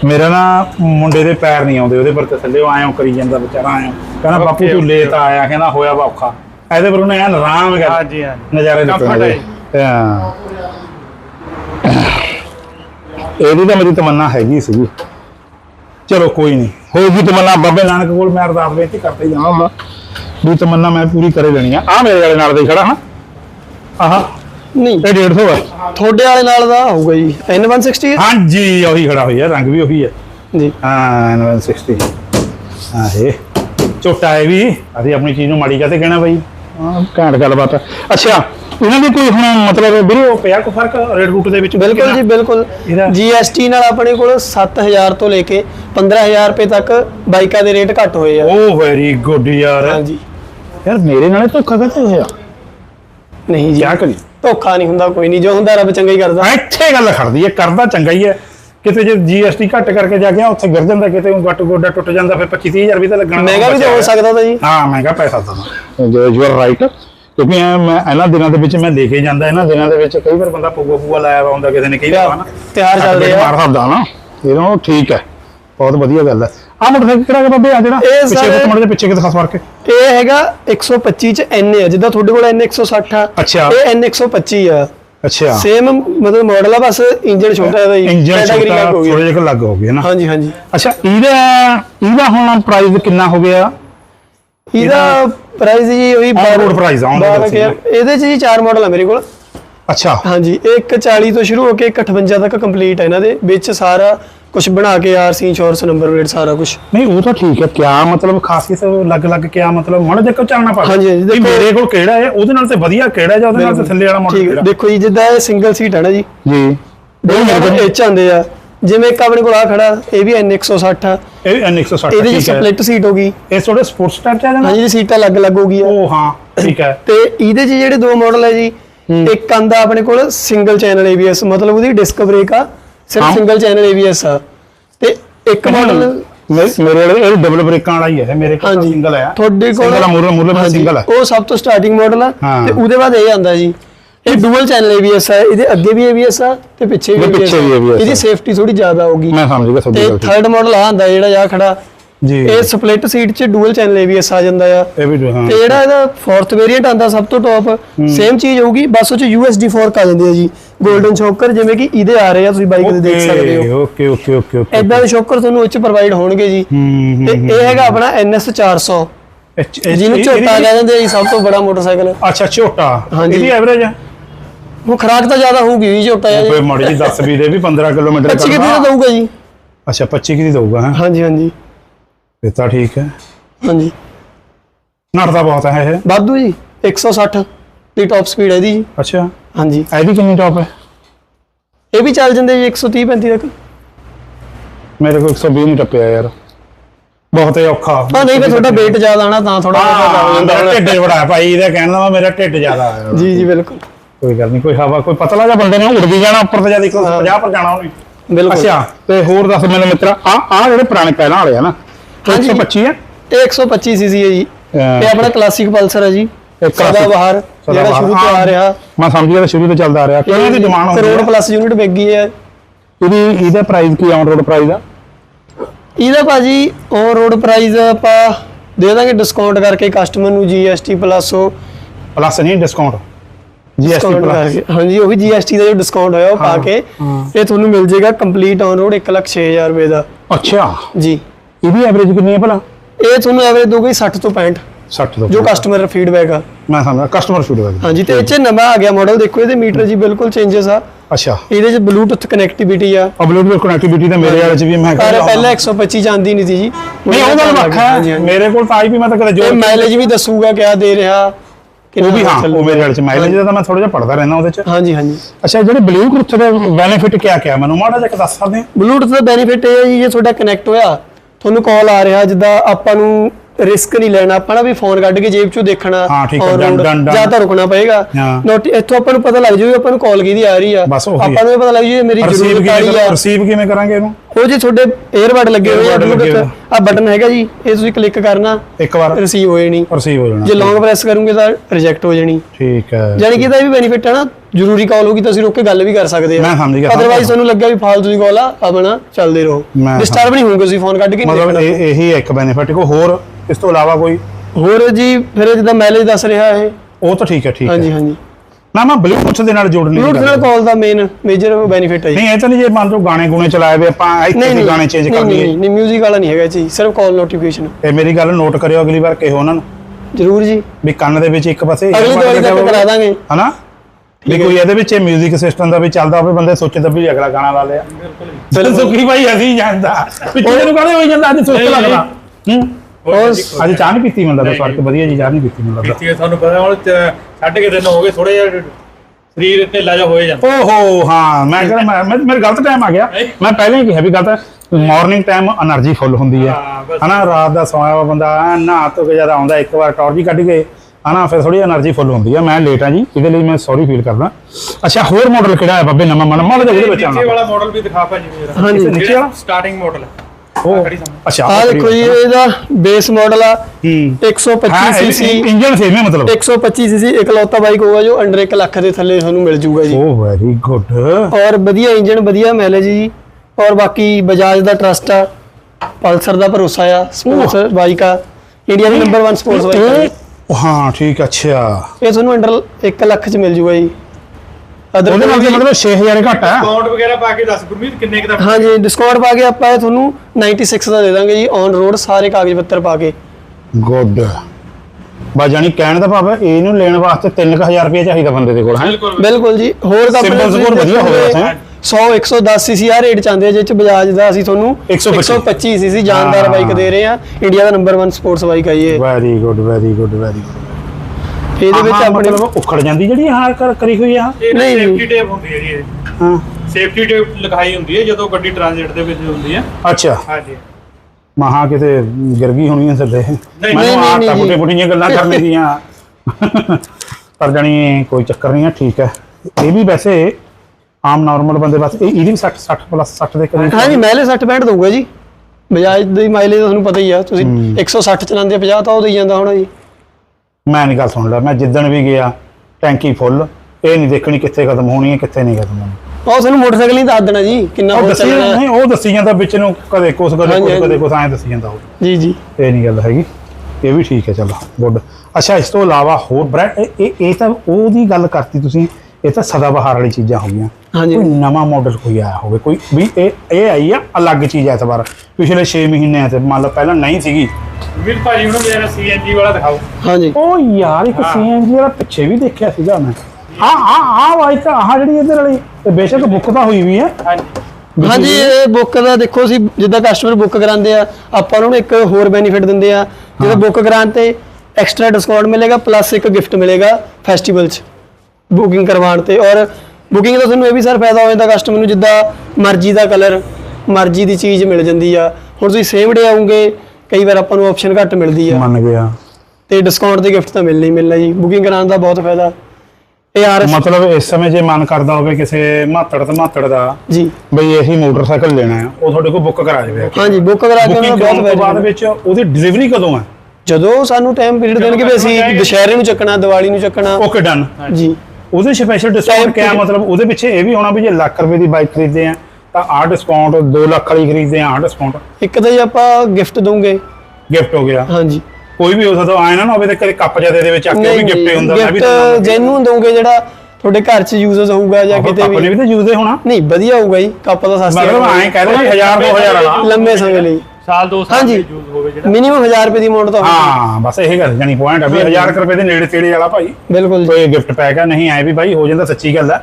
ਮੇਰਾ ਨਾ ਮੁੰਡੇ ਦੇ ਪੈਰ ਨਹੀਂ ਆਉਂਦੇ ਉਹਦੇ ਪਰ ਤੇ ਥੱਲੇ ਆਇਓ ਕਰੀ ਜਾਂਦਾ ਵਿਚਾਰਾ ਆਇਓ ਕਹਿੰਦਾ ਬਾਪੂ ਤੂੰ ਲੇਟ ਆਇਆ ਕਹਿੰਦਾ ਹੋਇਆ ਔਖਾ। ਇਹਦੇ ਪਰ ਉਹਨੇ ਐਨ ਆਰਾਮ ਕਰ ਹਾਂਜੀ, ਹਾਂਜੀ। ਨਜ਼ਾਰੇ ਲਿੱਤੇ ਹਾਂ। ਇਹਦੀ ਤਾਂ ਮੇਰੀ ਤਮੰਨਾ ਹੈਗੀ ਸੀਗੀ। ਚਲੋ ਕੋਈ ਨਹੀਂ। ਹੋਊਗੀ ਤਮੰਨਾ ਬਾਬੇ ਨਾਨਕ ਕੋਲ ਮੈਂ ਅਰਦਾਸ ਬੇਨਤੀ ਕਰਦਾ ਹੀ ਜਾਵਾਂਗਾ ਵੀ ਤਮੰਨਾ ਮੈਂ ਪੂਰੀ ਕਰੇ ਲੈਣੀ ਆ। ਆ ਮੇਰੇ ਵਾਲੇ ਨਾਲ ਦੇ ਖੜਾ ਹਾਂ। ਆਹ। ਨਹੀਂ। ਇਹ 150 ਹੈ ਤੁਹਾਡੇ ਵਾਲੇ ਨਾਲ ਦਾ ਹੋਊਗਾ ਜੀ। N160 ਹੈ? ਹਾਂਜੀ ਉਹੀ ਖੜਾ ਹੋਈ ਹੈ ਰੰਗ ਵੀ ਉਹੀ ਹੈ। ਜੀ। ਹਾਂ 960 ਹਾਂ ਇਹ ਝੋਟਾ ਹੈ ਵੀ। ਅਸੀਂ ਆਪਣੀ ਚੀਜ਼ ਨੂੰ ਮਾੜੀ ਕਾਤੇ ਕਹਿਣਾ ਬਾਈ। ਹਾਂ ਘੈਂਟ ਗੱਲਬਾਤ ਹੈ। ਅੱਛਾ ਇਹਨਾਂ ਦੀ ਕੋਈ ਹੁਣ ਮਤਲਬ ਵੀਰੇ ਉਹ ਪਿਆ ਕੋ ਫ਼ਰਕ ਰੇਟ ਰੂਟ ਦੇ ਵਿੱਚ ਬਿਲਕੁਲ ਜੀ ਬਿਲਕੁਲ। ਇਹਦਾ- GST ਨਾਲ ਆਪਣੇ ਕੋਲ 7000 ਤੋਂ ਲੈ ਕੇ 15000 ਰੁਪਏ ਤੱਕ ਬਾਈਕਾਂ ਦੇ ਰੇਟ ਘੱਟ ਹੋਏ ਆ। ਓ ਵੈਰੀ ਗੁੱਡ ਯਾਰ। ਹਾਂਜੀ। ਯਾਰ ਮੇਰੇ ਨਾਲ ਧੋਖਾ ਕਿੱਥੇ ਹੋਇਆ? ਨਹੀਂ ਜੀ। ਕੀ ਕਰੀ ਧੋਖਾ ਨਹੀਂ ਹੁੰਦਾ ਕੋਈ ਨਹੀਂ। ਜੋ ਹੁੰਦਾ ਰੱਬ ਚੰਗਾ ਹੀ ਕਰਦਾ। ਇੱਥੇ ਗੱਲ ਖੜਦੀ ਹੈ ਕਰਦਾ ਚੰਗਾ ਹੀ ਹੈ। ਕਿਤੇ ਜੇ GST ਘੱਟ ਕਰਕੇ ਜਾ ਕੇ ਆ, ਉੱਥੇ ਗਿਰ ਜਾਂਦਾ ਕਿਤੇ ਉਹ ਗੱਟ ਗੋਡਾ ਟੁੱਟ ਜਾਂਦਾ ਫਿਰ 25 30000 ਵੀ ਤਾਂ ਲੱਗਣਾ ਮਹਿੰਗਾ ਵੀ ਤਾਂ ਹੋ ਸਕਦਾ ਤਾਂ ਜੀ। ਹਾਂ ਮਹਿੰਗਾ ਪੈਸਾ ਤਾਂ ਜੋ ਯੂ ਆਰ ਰਾਈਟ ਕਿਉਂਕਿ ਮੈਂ ਇਹਨਾਂ ਦਿਨਾਂ ਦੇ ਵਿੱਚ ਮੈਂ ਦੇਖੇ ਜਾਂਦਾ ਇਹਨਾਂ ਦਿਨਾਂ ਦੇ ਵਿੱਚ ਕਈ ਵਾਰ ਬੰਦਾ ਪੂਆ ਪੂਆ ਲਾਇਆ ਹੁੰਦਾ ਕਿਸੇ ਨੇ ਕਈ ਵਾਰ ਨਾ। ਤਿਉਹਾਰ ਚੱਲ ਰਹੇ ਆ। ਮਾਰ ਸਕਦਾ ਨਾ। ਇਹ ਨਾ ਠੀਕ ਹੈ ਬਹੁਤ ਵਧੀਆ ਗੱਲ ਹੈ। ਆ ਮੋਟਰਸਾਈਕਲ ਕਿਹੜਾ ਕਿ ਬਾਬੇ ਆ ਜਿਹੜਾ ਇਹ ਪਿੱਛੇ ਸਾਰੇ- ਮੜ ਦੇ ਪਿੱਛੇ ਕਿਤੇ ਖਾਸ ਫ਼ਰਕ ਹੈ ਇਹ ਹੈਗਾ 125 ਚ N ਹੈ ਜਿੱਦਾਂ ਤੁਹਾਡੇ ਕੋਲ N160 ਆ ਅੱਛਾ। ਇਹ N125 ਆ। ਅੱਛਾ। ਸੇਮ ਮਤਲਬ ਮਾਡਲ ਆ ਬਸ ਇੰਜਨ ਛੋਟਾ ਹੈ ਜੀ ਇੰਜਨ Category ਛੋਟਾ ਹੋ ਗਈ। ਥੋੜੇ ਜਿਹਾ ਲੱਗ ਹੋ ਗਿਆ ਨਾ। ਹਾਂਜੀ ਹਾਂਜੀ। ਅੱਛਾ ਇਹਦਾ ਇਹਦਾ ਹੁਣ ਪ੍ਰਾਈਸ ਕਿੰਨਾ ਹੋ ਗਿਆ? ਇਹਦਾ ਪ੍ਰਾਈਸ ਜੀ ਉਹੀ On-road price ਆ, on-road ਬਾਰਾਂ ਦੱਸੀ ਹਜ਼ਾਰ। ਇਹਦੇ ਚ ਜੀ ਚਾਰ ਮਾਡਲ ਆ ਮੇਰੇ ਕੋਲ। ਅੱਛਾ। ਹਾਂਜੀ ਇਹ 140 ਤੋਂ ਸ਼ੁਰੂ ਹੋ ਕੇ 158 ਤੱਕ ਕੰਪਲੀਟ ਹੈ ਇਹਨਾਂ ਦੇ ਵਿੱਚ ਸਾਰਾ ਕੁਝ ਬਣਾ ਕੇ ਆਰਸੀ ਇੰਸ਼ੋਰੈਂਸ ਨੰਬਰ ਪਲੇਟ ਸਾਰਾ ਕੁਝ ਨਹੀਂ ਉਹ ਤਾਂ ਠੀਕ ਹੈ ਕਿਆ ਮਤਲਬ ਖਾਸੀਅਤ ਲੱਗ-ਲੱਗ ਕਿਆ ਮਤਲਬ ਮੜ ਜੇ ਕੋ ਚਾਲਣਾ ਪਾ ਹਾਂਜੀ, ਹਾਂਜੀ, ਦੇਖੋ- ਮੇਰੇ ਕੋਲ ਕਿਹੜਾ ਹੈ ਉਹਦੇ ਨਾਲ ਤੇ ਵਧੀਆ ਕਿਹੜਾ ਜਾਂ ਉਹਦੇ ਨਾਲ ਤੇ ਥੱਲੇ ਵਾਲਾ ਮਾਡਲ ਠੀਕ ਹੈ ਕਿਹੜਾ? ਦੇਖੋ ਜੀ ਜਿੱਦਾਂ ਇਹ ਸਿੰਗਲ ਸੀਟ ਹੈ ਨਾ ਜੀ। ਜੀ। ਦੋ ਮਾਡਲ ਇਹ ਚ ਆਉਂਦੇ ਆ। ਜਿਵੇਂ ਇੱਕ ਆਪਣੇ ਕੋਲ ਆ ਖੜਾ ਇਹ ਵੀ N160 ਆ। ਇਹ N160 ਇਹਦੇ ਚ ਠੀਕ ਹੈ। ਸਪਲਿਟ ਸੀਟ ਹੋ ਗਈ। ਇਹ ਥੋੜੇ ਸਪੋਰਟਸ ਟਾਈਪ ਚ ਆ ਜਾਂਦਾ? ਹਾਂਜੀ ਜੀ ਸੀਟਾਂ ਅਲੱਗ-ਅਲੱਗ ਹੋ ਗਈਆਂ ਉਹ ਹਾਂ ਠੀਕ ਹੈ। ਤੇ ਇਹਦੇ 'ਚ ਜਿਹੜੇ ਦੋ ਮਾਡਲ ਹੈ ਜੀ ਇੱਕ ਆਂਦਾ ਆਪਣੇ ਕੋਲ ਸਿੰਗਲ ਚੈਨਲ ABS ਮਤਲਬ ਉਹਦੀ ਡਿਸਕ ਬ੍ਰੇਕ ਆ। ਸਿਰਫ। ਸਿੰਗਲ ਚੈਨਲ ABS ਆ। ਤੇ ਇੱਕ ਮਾਡਲ ਮੇਰੇ ਮੇਰੇ ਵਾਲੇ ਇਹ ਡਬਲ ਬ੍ਰੇਕਾਂ ਵਾਲਾ ਹੀ ਹੈ ਮੇਰੇ ਕੋਲ ਸਿੰਗਲ ਹੈ। ਤੁਹਾਡੇ ਕੋਲ ਸਿੰਗਲ ਮੂਰੇ ਮੂਰੇ ਮੈਂ ਹਾਂਜੀ, ਸਿੰਗਲ ਹੈ ਉਹ ਸਭ ਤੋਂ ਸਟਾਰਟਿੰਗ ਮਾਡਲ ਆ। ਤੇ ਉਹਦੇ ਬਾਅਦ ਇਹ ਆਂਦਾ ਜੀ। ਇਹ ਡੂਅਲ ਚੈਨਲ ABS ਆ। ਇਹਦੇ ਅੱਗੇ ਵੀ ABS ਆ ਤੇ ਪਿੱਛੇ ਵੀ ABS। ਇਹਦੀ ਸੇਫਟੀ ਥੋੜੀ ਜ਼ਿਆਦਾ ਹੋਊਗੀ ਮੈਂ ਸਮਝ ਗਿਆ ਤੁਹਾਡੀ ਤੇ ਗੱਲ ਥਰਡ ਮਾਡਲ ਆ ਆਂਦਾ ਜਿਹੜਾ ਆ ਖੜਾ। ਜੀ। ਇਹ ਸਪਲਿਟ ਸੀਟ 'ਚ ਡੂਅਲ ਚੈਨਲ ABS ਆ ਜਾਂਦਾ ਆ। ਇਹ ਵੀ ਹਾਂ। ਤੇ ਜਿਹੜਾ ਇਹਦਾ ਫੋਰਥ ਵੇਰੀਐਂਟ ਆਂਦਾ ਸਭ ਤੋਂ ਟੌਪ ਸੇਮ ਚੀਜ਼ ਹੋਊਗੀ ਬਸ ਉਹ ਚ USB ਫੋਰਕ ਆ ਜਾਂਦੀ ਹੈ ਜੀ। 골ਡਨ ਸ਼ੌਕਰ ਜਿਵੇਂ ਕਿ ਇਹਦੇ ਆ ਰਹੇ ਆ ਤੁਸੀਂ ਬਾਈਕ ਤੇ ਦੇਖ ਸਕਦੇ ਹੋ। ਓਕੇ ਓਕੇ ਓਕੇ ਓਕੇ ਇਦਾਂ ਦੇ ਸ਼ੌਕਰ ਤੁਹਾਨੂੰ ਉਹ ਚ ਪ੍ਰੋਵਾਈਡ ਹੋਣਗੇ ਜੀ। ਤੇ ਇਹ ਹੈਗਾ ਆਪਣਾ NS 400 ਜਿਹਨੂੰ ਝੋਟਾ ਕਹਿ ਦਿੰਦੇ ਆ ਜੀ ਸਭ ਤੋਂ ਬੜਾ ਮੋਟਰਸਾਈਕਲ। ਅੱਛਾ ਝੋਟਾ। ਹਾਂਜੀ। ਇਹਦੀ ਐਵਰੇਜ ਹੈ ਉਹ ਖਰਾਕ ਤਾਂ ਜ਼ਿਆਦਾ ਹੋਊਗੀ ਜੀ ਝੋਟਾ ਜਿਹਾ ਕੋਈ ਜੀ। ਮਾੜੀ ਜੀ 10 ਵੀ ਦੇ ਵੀ 15 ਕਿਲੋਮੀਟਰ 25 ਕਿਤੇ ਦਾ ਦਊਗਾ ਜੀ। ਅੱਛਾ 25 ਕੀ ਦੀ ਦਊਗਾ ਹੈ? ਹਾਂਜੀ ਹਾਂਜੀ। ਇਹ ਤਾਂ ਠੀਕ ਹੈ। ਹਾਂਜੀ। ਨੜਦਾ ਬਹੁਤ ਹੈ ਇਹ। ਵਾਧੂ ਜੀ 160 ਦੀ ਟਾਪ ਸਪੀਡ ਹੈ ਇਹਦੀ ਜੀ। ਅੱਛਾ। ਹਾਂਜੀ। ਇਹਦੀ ਕਿੰਨੀ ਟੌਪ ਹੈ? ਇਹ ਵੀ ਚੱਲ ਜਾਂਦੇ ਜੀ 130 35 ਤੱਕ। ਮੇਰੇ ਕੋਲ 120 ਨਹੀਂ ਟੱਪਿਆ ਯਾਰ। ਬਹੁਤ ਹੀ ਔਖਾ। ਹਾਂ ਨਹੀਂ ਫਿਰ ਤੁਹਾਡਾ weight ਜ਼ਿਆਦਾ ਆਣਾ ਤਾਂ ਥੋੜਾ ਹਾਂ ਮੇਰਾ ਢਿੱਡ ਬੜਾ ਹੈ ਭਾਈ ਇਹਦਾ ਕਹਿਣ ਦਾ ਮੇਰਾ ਢਿੱਡ ਜ਼ਿਆਦਾ ਹੈ। ਜੀ ਜੀ ਬਿਲਕੁਲ। ਕੋਈ ਗੱਲ ਨਹੀਂ ਕੋਈ ਹਵਾ ਕੋਈ ਪਤਲਾ ਜਿਹਾ ਬੰਦੇ ਨੇ ਉੱਡ ਵੀ ਜਾਣਾ ਉੱਪਰ ਤੇ ਜਦ 150 ਪਰ ਜਾਣਾ ਉਹਨੇ ਬਿਲਕੁਲ। ਅੱਛਾ ਤੇ ਹੋਰ ਦੱਸ ਮੈਨੂੰ ਮਿੱਤਰਾ ਆ ਆ ਜਿਹੜੇ ਪੁਰਾਣੇ ਪਹਿਲਾਂ ਵਾਲੇ ਆ ਨਾ ਹਾਂਜੀ। 125 ਹੈ? ਇਹ 125 ਸੀਸੀ ਹੈ ਜੀ ਅਹ ਇਹ ਆਪਣਾ ਕਲਾਸਿਕ ਪਲਸਰ ਹੈ ਜੀ। ਇਹ ਸਦਾ classic- ਬਹਾਰ ਸਦਾ ਜਿਹੜਾ ਬਹਾਰ। ਸ਼ੁਰੂ ਤੋਂ ਆ ਰਿਹਾ। ਮੈਂ ਸਮਝ ਗਿਆ ਸ਼ੁਰੂ ਤੋਂ ਚੱਲਦਾ ਆ ਰਿਹਾ। ਕਿਹੜੀ ਦੀ ਡਿਮਾਂਡ ਹੁੰਦੀ ਕਰੋੜ ਹੈ? ਪਲੱਸ ਯੂਨਿਟ ਵਿਕ ਗਈ ਹੈ। ਇਹਦੀ ਇਹਦਾ ਪ੍ਰਾਈਸ ਕੀ ਆਨ ਰੋਡ ਪ੍ਰਾਈਸ ਆ ਇਹਦਾ ਭਾਜੀ ਔਨ ਰੋਡ ਪ੍ਰਾਈਸ ਆਪਾਂ ਦੇ ਦਾਂਗੇ ਡਿਸਕਾਊਂਟ ਕਰਕੇ ਕਸਟਮਰ ਨੂੰ GST ਪਲੱਸ ਉਹ। ਪਲੱਸ ਨਹੀਂ ਡਿਸਕਾਊਂਟ ਜੀਐਸਟੀ discount ਪਲੱਸ ਕਰਕੇ। ਹਾਂਜੀ ਉਹ ਵੀ GST ਦਾ ਜੋ ਡਿਸਕਾਊਂਟ ਹੋਇਆ ਉਹ ਪਾ ਹਾਂ, ਕੇ ਹਾਂ। ਇਹ ਤੁਹਾਨੂੰ ਮਿਲ ਜਾਏਗਾ ਕੰਪਲੀਟ ਔਨ ਰੋਡ 1 ਲੱਖ 6000 ਰੁਪਏ ਦਾ। ਅੱਛਾ। ਜੀ। ਇਹਦੀ ਐਵਰੇਜ ਕਿੰਨੀ ਹੈ ਭਲਾ? ਇਹ ਤੁਹਾਨੂੰ ਐਵਰੇਜ ਦਊਗੀ 60 ਤੋਂ 65 60 ਤੋਂ ਜੋ ਕਸਟਮਰ ਫੀਡਬੈਕ ਆ। ਮੈਂ ਸਮਝਦਾ ਕਸਟਮਰ ਫੀਡਬੈਕ ਹਾਂਜੀ ਤੇ ਇਹ ਚ ਨਵਾਂ ਆ ਗਿਆ ਮਾਡਲ ਦੇਖੋ ਇਹਦੇ ਮੀਟਰ ਜੀ ਬਿਲਕੁਲ ਚੇਂਜਸ ਆ। ਅੱਛਾ। ਇਹਦੇ ਚ ਬਲੂਟੁੱਥ ਕਨੈਕਟੀਵਿਟੀ ਆ। ਆ ਬਲੂਟੁੱਥ ਕਨੈਕਟੀਵਿਟੀ ਤਾਂ ਮੇਰੇ ਵਾਲੇ ਚ ਵੀ ਮੈਂ ਪਰ ਪਹਿਲਾਂ 125 ਜਾਂਦੀ ਨਹੀਂ ਸੀ ਜੀ। ਨਹੀਂ ਉਹ ਵੱਖਾ ਹਾਂਜੀ। ਮੇਰੇ ਕੋਲ ਤਾਂ ਆਈ ਵੀ ਮੈਂ ਤਾਂ ਕਦੇ ਤੇ ਜੋ ਮਾਈਲੇਜ ਵੀ ਦੱਸੂਗਾ ਕਿਆ ਦੇ ਰਿਹਾ। ਉਹ ਵੀ ਹਾਂ। ਉਹ ਮੇਰੇ ਵਾਲੇ ਚ ਮਾਈਲੇਜ ਦਾ ਤਾਂ ਮੈਂ ਥੋੜਾ ਜਿਹਾ ਪੜਦਾ ਰਹਿੰਦਾ ਉਹਦੇ ਚ। ਹਾਂਜੀ ਹਾਂਜੀ। ਅੱਛਾ ਜਿਹੜੇ ਬਲੂਟੁੱਥ ਦੇ ਬੈਨੀਫਿਟ ਕਿਆ ਕਿਆ ਮੈਨੂੰ ਮਾੜਾ ਜਿਹਾ ਦੱਸ ਸਕਦੇ ਬਲੂਟੁੱਥ ਦਾ ਬੈਨੀਫਿਟ ਇਹ ਹੈ ਜੀ ਜੇ ਤੁਹਾਡਾ ਕਨੈਕਟ ਹੋਇਆ ਤੁਹਾਨੂੰ ਕਾਲ ਆ ਰਿਹਾ ਜਿੱਦਾਂ ਆਪਾਂ ਨੂੰ ਰਿਸਕ ਨਹੀਂ ਲੈਣਾ ਆਪਾਂ ਨਾ ਵੀ ਫੋਨ ਕੱਢ ਕੇ ਜੇਬ ਚੋਂ ਦੇਖਣਾ। ਜਾਂ ਤਾਂ ਰੁਕਣਾ ਪਏਗਾ। ਨੋਟ ਇੱਥੋਂ ਆਪਾਂ ਨੂੰ ਪਤਾ ਲੱਗ ਜਾਊਗਾ ਆਪਾਂ ਨੂੰ ਕਾਲ ਕਿਹਦੀ ਆ ਰਹੀ ਆ ਆਪਾਂ ਨੂੰ ਪਤਾ ਲੱਗ ਜਾਊਗਾ ਮੇਰੀ ਜ਼ਰੂਰਤ ਆ ਰਹੀ ਆ ਰਿਸੀਵ ਕਿਵੇਂ ਕਰਾਂਗੇ ਇਹਨੂੰ ਉਹ ਜੇ ਤੁਹਾਡੇ 에ਅਰਬਡ ਲੱਗੇ ਹੋਏ ਆ Earbud ਲੱਗੇ ਆ ਬਟਨ ਹੈਗਾ ਜੀ ਇਹ ਤੁਸੀਂ ਕਲਿੱਕ ਕਰਨਾ ਇੱਕ ਵਾਰ ਰਿਸੀਵ ਹੋਏ ਨਹੀਂ ਰਿਸੀਵ ਹੋ ਜਾਣਾ। ਜੇ ਲੌਂਗ ਪ੍ਰੈਸ ਕਰੋਗੇ ਤਾਂ ਰਿਜੈਕਟ ਹੋ ਜਾਣੀ। ਠੀਕ ਹੈ। ਜਾਨੀ ਕਿ ਇਹਦਾ ਇਹ ਵੀ ਬੈਨੀਫਿਟ ਹੈ ਨਾ ਜ਼ਰੂਰੀ ਕਾਲ ਹੋਗੀ ਤਾਂ ਅਸੀਂ ਰੁਕ ਕੇ ਗੱਲ ਵੀ ਕਰ ਸਕਦੇ ਆ ਮੈਂ ਸਮਝ ਗਿਆ, ਤੁਹਾਨੂੰ ਲੱਗਿਆ ਵੀ ਫਾਲਤੂ ਦੀ ਕਾਲ ਆ ਆਪਣਾ ਚੱਲਦੇ ਰਹੋ। ਮੈਂ ਡਿਸਟਰਬ ਨਹੀਂ ਹੋਊਗਾ ਤੁਸੀਂ ਫੋਨ ਕੱਢ ਕੇ ਮਤਲਬ ਦੇਖਣਾ। ਇਹ ਇਹੀ ਇੱਕ ਬੈਨੀਫਿਟ ਕੋ ਹੋਰ ਇਸ ਤੋਂ ਇਲਾਵਾ ਕੋਈ? ਹੋਰ ਜੀ ਫਿਰ ਇਹ ਜਿੱਦਾਂ ਮੈਲੇਜ ਦੱਸ ਰਿਹਾ ਇਹ। ਉਹ ਤਾਂ ਠੀਕ ਹੈ ਠੀਕ ਹਾਂਜੀ ਹੈ ਹਾਂਜੀ। ਨਾ ਮੈਂ ਬਲੂਟੁੱਥ ਦੇ ਨਾਲ ਜੋੜਨੀ ਦੀ ਬਲੂਟੁੱਥ ਨਾਲ ਕਾਲ ਦਾ ਮੇਨ ਮੇਜਰ ਬੈਨੀਫਿਟ ਹੈ ਜੀ। ਨਹੀਂ ਇਹ ਤਾਂ ਨਹੀਂ ਜੇ ਮੰਨ ਲਓ ਗਾਣੇ ਗੁਣੇ ਚਲਾਏ ਵੇ ਆਪਾਂ ਇੱਥੇ ਵੀ ਗਾਣੇ ਚੇਂਜ ਕਰ ਨਹੀਂ ਲਈਏ। ਨਹੀਂ ਨਹੀਂ ਮਿਊਜ਼ਿਕ ਵਾਲਾ ਨਹੀਂ ਹੈਗਾ ਜੀ ਸਿਰਫ ਕਾਲ ਨੋਟੀਫਿਕੇਸ਼ਨ ਇਹ ਮੇਰੀ ਗੱਲ ਨੋਟ ਕਰਿਓ ਅਗਲੀ ਵਾਰ ਕਿਹੋ ਉਹਨਾਂ ਨੂੰ। ਜ਼ਰੂਰ ਜੀ। ਵੀ ਕੰਨ ਦੇ ਵਿੱਚ ਇੱਕ ਪਾਸੇ ਅਗਲੀ ਲੱਗਿਆ ਤੱਕ। ਕਰਾ ਦਾਂਗੇ। ਹਨਾ? ਵੀ ਕੋਈ ਇਹਦੇ ਵਿੱਚ ਮਿਊਜ਼ਿਕ ਸਿਸਟਮ ਦਾ ਵੀ ਚੱਲਦਾ ਹੋਵੇ ਬੰਦੇ ਸੋਚੇ ਤਾਂ ਵੀ ਅਗਲਾ ਗਾਣਾ ਲਾ ਲਿਆ। ਬਿਲਕੁਲ ਸੁਖੀ ਭਾਈ ਅਸੀਂ ਜਾਂਦਾ ਪਿੱਛੇ ਨੂੰ ਕਾਹਦੇ ਹੋਈ ਜਾਂਦਾ ਅੱਜ ਸੁਸਤ ਨਹੀਂ, ਲੱਗਦਾ। ਹੂੰ? ਅੱਜ ਚਾਹ ਨਹੀਂ ਪੀਤੀ ਮੈਨੂੰ ਲੱਗਦਾ ਸਵਾਰਕ ਵਧੀਆ ਜੀ ਚਾਹ ਨਹੀਂ ਪੀਤੀ ਮੈਨੂੰ ਲੱਗਦਾ ਪੀਤੀ ਤੁਹਾਨੂੰ ਪਤਾ ਹੁਣ ਸਾਢੇ ਕੁ ਦਿਨ ਹੋ ਗਏ ਥੋੜੇ ਜਿਹਾ ਸਰੀਰ ਇੱਥੇ ਲਾਜਾ ਹੋਏ ਜਾਂਦਾ। ਓਹੋ ਹਾਂ ਮੈਂ ਕਿਹਾ ਮੈਂ- ਮੇਰੇ ਗਲਤ ਟਾਈਮ ਆ ਗਿਆ। ਮੈਂ ਪਹਿਲਾਂ ਹੀ ਕਿਹਾ ਵੀ ਗਲਤ ਮਾਰਨਿੰਗ ਟਾਈਮ એનર્ਜੀ ਫੁੱਲ ਹੁੰਦੀ ਹੈ। ਹਨਾ ਰਾਤ ਦਾ ਸੋਇਆ ਹੋਇਆ ਬੰਦਾ ਐਨ ਨਹਾ ਧੋ ਕੇ ਆਉਂਦਾ ਇੱਕ ਵਾਰ ਟਾਰਚ ਕੱਢ ਕੇ ਹਨਾ ਫਿਰ ਥੋੜੀ એનર્ਜੀ ਫੁੱਲ ਹੁੰਦੀ ਹੈ। ਮੈਂ ਲੇਟ ਆ ਜੀ ਇਹਦੇ ਲਈ ਮੈਂ ਸੌਰੀ ਫੀਲ ਕਰਦਾ। ਅੱਛਾ ਹੋਰ ਮਾਡਲ ਕਿਹੜਾ ਹੈ ਬਾਬੇ ਨਵਾਂ ਮਾਡਲ ਮਾਡਲ ਦੇ ਵਿੱਚ ਨੀਚੇ ਆਉਣਾ ਵਾਲਾ ਮਾਡਲ ਵੀ ਦਿਖਾ ਭਾਜੀ ਮੇਰਾ। ਹਾਂਜੀ, ਨੀਚੇ ਵਾਲਾ? ਸਟਾਰਟਿੰਗ ਮਾਡਲ ਉਹ ਖੜੀ ਸਾਹਮਣੇ। ਅੱਛਾ ਆ ਦੇਖੋ ਜੀ ਇਹਦਾ ਬੇਸ ਮਾਡਲ ਆ। ਹੂੰ। 125 ਸੀਸੀ ਇੰਜਨ ਸੇਮ ਹੈ ਮਤਲਬ? 125 ਸੀਸੀ ਇਕਲੌਤਾ ਬਾਈਕ ਹੋਊਗਾ ਜੋ ਅੰਡਰ 1 ਲੱਖ ਦੇ ਥੱਲੇ ਤੁਹਾਨੂੰ ਮਿਲ ਜੂਗਾ ਜੀ। ਓ ਵੈਰੀ ਗੁੱਡ ਔਰ ਵਧੀਆ ਇੰਜਨ ਵਧੀਆ ਮਾਈਲੇਜ ਜੀ। ਔਰ ਬਾਕੀ ਬਜਾਜ ਦਾ ਟਰਸਟ ਆ। ਪਲਸਰ ਦਾ ਭਰੋਸਾ ਆ। ਸਪੋਰਟਸ ਬਾਈਕ ਆ। ਇੰਡੀਆ ਦੀ ਨੰਬਰ 1 ਸਪੋਰਟਸ ਬਾਈਕ ਆ। ਹਾਂ ਠੀਕ ਅੱਛਾ। ਇਹ ਤੁਹਾਨੂੰ ਅੰਡਰ 1 ਲੱਖ ਚ ਮਿਲ ਜੂਗਾ ਜੀ। ਅਦਰ ਉਹਦੇ ਨਾਲ ਤਾਂ ਮਤਲਬ 6000 ਘੱਟ ਹੈ ਅਕਾਊਂਟ ਵਗੈਰਾ ਪਾ ਕੇ ਦੱਸ ਗੁਰਮੀਤ ਕਿੰਨੇ ਕੁ ਦਾ ਹਾਂਜੀ ਡਿਸਕਾਊਂਟ ਪਾ ਕੇ ਆਪਾਂ ਇਹ ਤੁਹਾਨੂੰ 96 ਦਾ ਦੇ ਦਾਂਗੇ ਜੀ ਔਨ ਰੋਡ ਸਾਰੇ ਕਾਗਜ਼ ਪੱਤਰ ਪਾ ਕੇ। ਗੁੱਡ। ਬਾ ਜਾਨੀ ਕਹਿਣ ਦਾ ਭਾਵ ਹੈ ਇਹਨੂੰ ਲੈਣ ਵਾਸਤੇ 3000 ਰੁਪਏ ਚਾਹੀਦਾ ਬੰਦੇ ਦੇ ਕੋਲ ਹੈ? ਬਿਲਕੁਲ ਬਿਲਕੁਲ। ਜੀ ਹੋਰ ਕੰਪਨੀ Simple score ਵਧੀਆ ਹੋਵੇ ਵੈਸੇ। 100 110 ਸੀਸੀ ਆ ਰੇਟ ਚਾਹੁੰਦੇ ਆ ਜਿਹ ਚ ਬਜਾਜ ਦਾ ਅਸੀਂ ਤੁਹਾਨੂੰ 125 125 ਸੀਸੀ ਜਾਨਦਾਰ। ਬਾਈਕ ਦੇ ਰਹੇ ਆ ਇੰਡੀਆ ਦਾ ਨੰਬਰ 1 ਸਪੋਰਟਸ ਬਾਈਕ ਆ ਇਹ। Very good very good very good ਇਹਦੇ ਵਿੱਚ ਆਪਣੇ ਮਤਲਬ ਉਖੜ ਜਾਂਦੀ ਜਿਹੜੀ ਆਹ ਕਰ- ਕਰੀ ਹੋਈ ਆ? ਨਹੀਂ, ਸੇਫਟੀ ਨਹੀਂ। ਟੇਪ ਹੁੰਦੀ ਹੈ ਜੀ ਇਹ। ਹਾਂ। ਸੇਫਟੀ ਟੇਪ ਲਿਖਾਈ ਹੁੰਦੀ ਹੈ ਜਦੋਂ ਗੱਡੀ ਟ੍ਰਾਂਜ਼ਿਟ ਦੇ ਵਿੱਚ ਹੁੰਦੀ ਹੈ। ਅੱਛਾ। ਹਾਂਜੀ। ਮਹਾ ਕਿਤੇ ਗਿਰ ਗਈ ਹੋਣੀ ਨਹੀਂ, ਮੈਨੂੰ ਨਹੀਂ, ਆਹ ਨਹੀਂ, ਤਾਂ ਨਹੀਂ। ਬੁੱਢੇ ਬੁੱਢੀਆਂ ਗੱਲਾਂ ਕਰਨੀ ਦੀਆਂ ਪਰ ਜਾਣੀ ਕੋਈ ਚੱਕਰ ਨਹੀਂ ਹੈ ਠੀਕ ਹੈ। ਇਹ ਵੀ ਵੈਸੇ ਆਮ ਨਾਰਮਲ ਬੰਦੇ ਬਸ ਇਹ ਇਹਦੀ ਵੀ 60 60 ਪਲੱਸ 60 ਦੇ ਕਰੀਬ ਹਾਂਜੀ ਮਾਈਲੇਜ 60 65 ਦਊਗਾ ਜੀ। ਬਜਾਜ ਦੀ ਮਾਈਲੇਜ ਤੁਹਾਨੂੰ ਪਤਾ ਹੀ ਆ ਤੁਸੀਂ 160 ਚਲਾਉਂਦੇ ਆ 50 ਤਾਂ ਉਹ ਦੇਈ ਜਾਂਦਾ ਹੋਣਾ ਜੀ। ਮੈਂ ਨਹੀਂ ਗੱਲ ਸੁਣ ਲਿਆ। ਮੈਂ ਜਿੱਦਣ ਵੀ ਗਿਆ ਟੈਂਕੀ ਫੁੱਲ। ਇਹ ਨਹੀਂ ਦੇਖਣੀ ਕਿੱਥੇ ਖਤਮ ਹੋਣੀ ਹੈ ਕਿੱਥੇ ਨਹੀਂ ਖਤਮ ਹੋਣੀ। ਉਹ ਤੁਹਾਨੂੰ ਮੋਟਰਸਾਈਕਲ ਹੀ ਦੱਸ ਦੇਣਾ ਜੀ ਕਿੰਨਾ ਉਹ ਹੋਰ ਦੱਸੀ ਚੱਲਣਾ ਨਹੀਂ ਉਹ ਦੱਸੀ ਜਾਂਦਾ ਵਿੱਚ ਨੂੰ ਕਦੇ ਕੁਛ ਕਦੇ ਹਾਂਜੀ, ਕੁਛ ਕਦੇ ਹਾਂਜੀ। ਕੁਛ ਐਂ ਦੱਸੀ ਜਾਂਦਾ ਉਹ। ਜੀ ਜੀ। ਇਹ ਨਹੀਂ ਗੱਲ ਹੈਗੀ। ਇਹ ਵੀ ਠੀਕ ਹੈ ਚਲੋ ਗੁੱਡ। ਅੱਛਾ ਇਸ ਤੋਂ ਇਲਾਵਾ ਹੋਰ ਬ੍ਰੈਂਡ ਇਹ ਇਹ- ਇਹ ਤਾਂ ਉਹਦੀ ਗੱਲ ਕਰਤੀ ਤੁਸੀਂ। ਇਹ ਤਾਂ ਸਦਾ ਬਹਾਰ ਵਾਲੀ ਚੀਜ਼ਾਂ ਹੋ ਗਈਆਂ। ਹਾਂਜੀ। ਕੋਈ ਨਵਾਂ ਮਾਡਲ ਕੋਈ ਆਇਆ ਹੋਵੇ ਕੋਈ ਵੀ ਇਹ ਇਹ ਆਈ ਆ ਅਲੱਗ ਚੀਜ਼ ਐ ਇਸ ਵਾਰ ਪਿਛਲੇ 6 ਮਹੀਨਿਆਂ ਤੇ ਮੰਨ ਲਓ ਪਹਿਲਾਂ ਨਹੀਂ ਸੀਗੀ। ਵੀਰ ਭਾਜੀ ਹੁਣ ਮੇਰਾ ਸੀਐਨਜੀ ਵਾਲਾ ਦਿਖਾਓ। ਹਾਂਜੀ। ਉਹ ਯਾਰ ਇੱਕ ਹਾਂ। ਸੀਐਨਜੀ ਵਾਲਾ ਪਿੱਛੇ ਵੀ ਦੇਖਿਆ ਸੀਗਾ ਮੈਂ। ਆ ਆ ਆ ਬਾਈਕ ਆਹ ਜਿਹੜੀ ਇੱਧਰ ਵਾਲੀ ਤੇ ਬੇਸ਼ੱਕ ਬੁੱਕ ਤਾਂ ਹੋਈ ਵੀ ਹੈ ਹਾਂਜੀ। ਹਾਂਜੀ ਇਹ ਬੁੱਕ ਦਾ ਦੇਖੋ ਅਸੀਂ ਜਿੱਦਾਂ ਕਸਟਮਰ ਬੁੱਕ ਕਰਾਉਂਦੇ ਆ ਆਪਾਂ ਉਹਨਾਂ ਨੂੰ ਇੱਕ ਹੋਰ ਬੈਨੀਫਿਟ ਦਿੰਦੇ ਆ। ਜਦੋਂ ਬੁੱਕ ਕਰਾਉਣ ਤੇ ਐਕਸਟਰਾ ਡਿਸਕਾਊਂਟ ਮਿਲੇਗਾ ਪਲੱਸ ਇੱਕ ਗਿਫਟ ਮਿਲੇਗਾ ਫੈਸਟੀਵਲ 'ਚ ਬੁਕਿੰਗ ਕਰਵਾਉਣ ਤੇ। ਔਰ ਬੁਕਿੰਗ ਦਾ ਤੁਹਾਨੂੰ ਇਹ ਵੀ ਸਰ ਫਾਇਦਾ ਹੋ ਜਾਂਦਾ ਕਸਟਮਰ ਨੂੰ ਜਿੱਦਾਂ ਮਰਜ਼ੀ ਦਾ ਕਲਰ ਮਰਜ਼ੀ ਦੀ ਚੀਜ਼ ਮਿਲ ਜਾਂਦੀ ਆ। ਹੁਣ ਤੁਸੀਂ ਸੇਮ ਡੇ ਆਉਂਗੇ ਕਈ ਵਾਰ ਆਪਾਂ ਨੂੰ ਆਪਸ਼ਨ ਘੱਟ ਮਿਲਦੀ ਆ। ਮੰਨ ਗਿਆ। ਤੇ ਡਿਸਕਾਊਂਟ ਤੇ ਗਿਫਟ ਤਾਂ ਮਿਲਣਾ ਹੀ ਮਿਲਣਾ ਜੀ। ਬੁਕਿੰਗ ਕਰਾਉਣ ਦਾ ਬਹੁਤ ਫਾਇਦਾ। ਇਹ ਆਰ ਮਤਲਬ ਇਸ ਸਮੇਂ ਜੇ ਮਨ ਕਰਦਾ ਹੋਵੇ ਕਿਸੇ ਮਾਤੜ ਤੇ ਮਾਤੜ ਦਾ ਜੀ। ਬਈ ਅਸੀਂ ਮੋਟਰਸਾਈਕਲ ਲੈਣਾ ਹੈ ਉਹ ਤੁਹਾਡੇ ਕੋਲ ਬੁੱਕ ਕਰਾ ਜਾਵੇ ਹਾਂਜੀ ਬੁੱਕ ਕਰਾ ਕੇ ਉਹਨਾਂ ਬਹੁਤ ਤੋਂ ਬਾਅਦ ਫਾਇਦਾ। ਵਿੱਚ ਉਹਦੀ ਡਿਲੀਵਰੀ ਕਦੋਂ ਹੈ? ਜਦੋਂ ਸਾਨੂੰ ਟਾਈਮ ਪੀਰੀਅਡ ਦੇਣਗੇ ਵੀ ਅਸੀਂ ਦੁਸ਼ਹਿਰੇ ਨੂੰ ਚੱਕਣਾ ਦੀਵਾਲੀ ਨੂੰ ਚੱਕਣਾ। ਓਕੇ ਡਨ ਜੀ। ਉਹਦੇ ਸਪੈਸ਼ਲ ਡਿਸਕਾਊਂਟ ਕਿਆ ਮਤਲਬ? ਉਹਦੇ ਪਿੱਛੇ ਇਹ ਵੀ ਹੋਣਾ ਵੀ ਜੇ ਲੱਖ ਰੁਪਏ ਦੀ ਬਾਈਕ ਖਰੀਦਦੇ ਆ ਤਾਂ ਆਹ ਡਿਸਕਾਊਂਟ 2 ਲੱਖ ਵਾਲੀ ਖਰੀਦਦੇ ਆ ਆਹ ਡਿਸਕਾਊਂਟ ਇੱਕ ਤਾਂ ਜੀ ਆਪਾਂ ਗਿਫਟ ਦਵਾਂਗੇ ਗਿਫਟ ਹੋ ਗਿਆ। ਹਾਂਜੀ। ਕੋਈ ਵੀ ਹੋ ਸਕਦਾ ਆਏ ਨਾ ਹੋਵੇ ਤੇ ਕਦੇ ਕੱਪ ਜਿਹਾ ਦੇ ਵਿੱਚ ਆ ਕੇ ਵੀ ਗਿਫਟ ਹੁੰਦਾ ਮੈਂ ਵੀ ਜੈਨੂਨ ਦਵਾਂਗੇ ਜਿਹੜਾ ਤੁਹਾਡੇ ਘਰ 'ਚ ਯੂਜ਼ਸ ਹੋਊਗਾ ਜਾਂ ਕਿਤੇ ਕੱਪ ਨੇ ਵੀ। ਵੀ ਤਾਂ ਯੂਜ਼ ਹੋਣਾ। ਨਹੀਂ ਵਧੀਆ ਹੋਊਗਾ ਜੀ ਕੱਪ ਦਾ ਸਸਤਾ ਮਤਲਬ ਐਂ ਕਹਿ ਰਹੇ 1000 2000 ਵਾਲਾ। ਲੰਬੇ ਸਮੇਂ ਲਈ। ਸਾਲ ਦੋ ਸਾਲ ਹਾਂਜੀ। ਯੂਜ਼ ਹੋਵੇ ਜਿਹੜਾ। ਮਿਨੀਮਮ 1000 ਰੁਪਏ ਦੀ ਅਮਾਉਂਟ ਤਾਂ ਹੋਊਗੀ ਹਾਂ ਬਸ ਇਹ ਗੱਲ ਜਾਨੀ ਪੁਆਇੰਟ ਆ ਵੀ 1000 ਰੁਪਏ ਦੇ ਨੇੜੇ ਤੇੜੇ ਵਾਲਾ ਭਾਈ। ਬਿਲਕੁਲ ਜੀ। ਕੋਈ ਗਿਫਟ ਪੈਕ ਆ ਨਹੀਂ ਆਏ ਵੀ ਭਾਈ ਹੋ ਜਾਂਦਾ ਸੱਚੀ ਗੱਲ ਆ।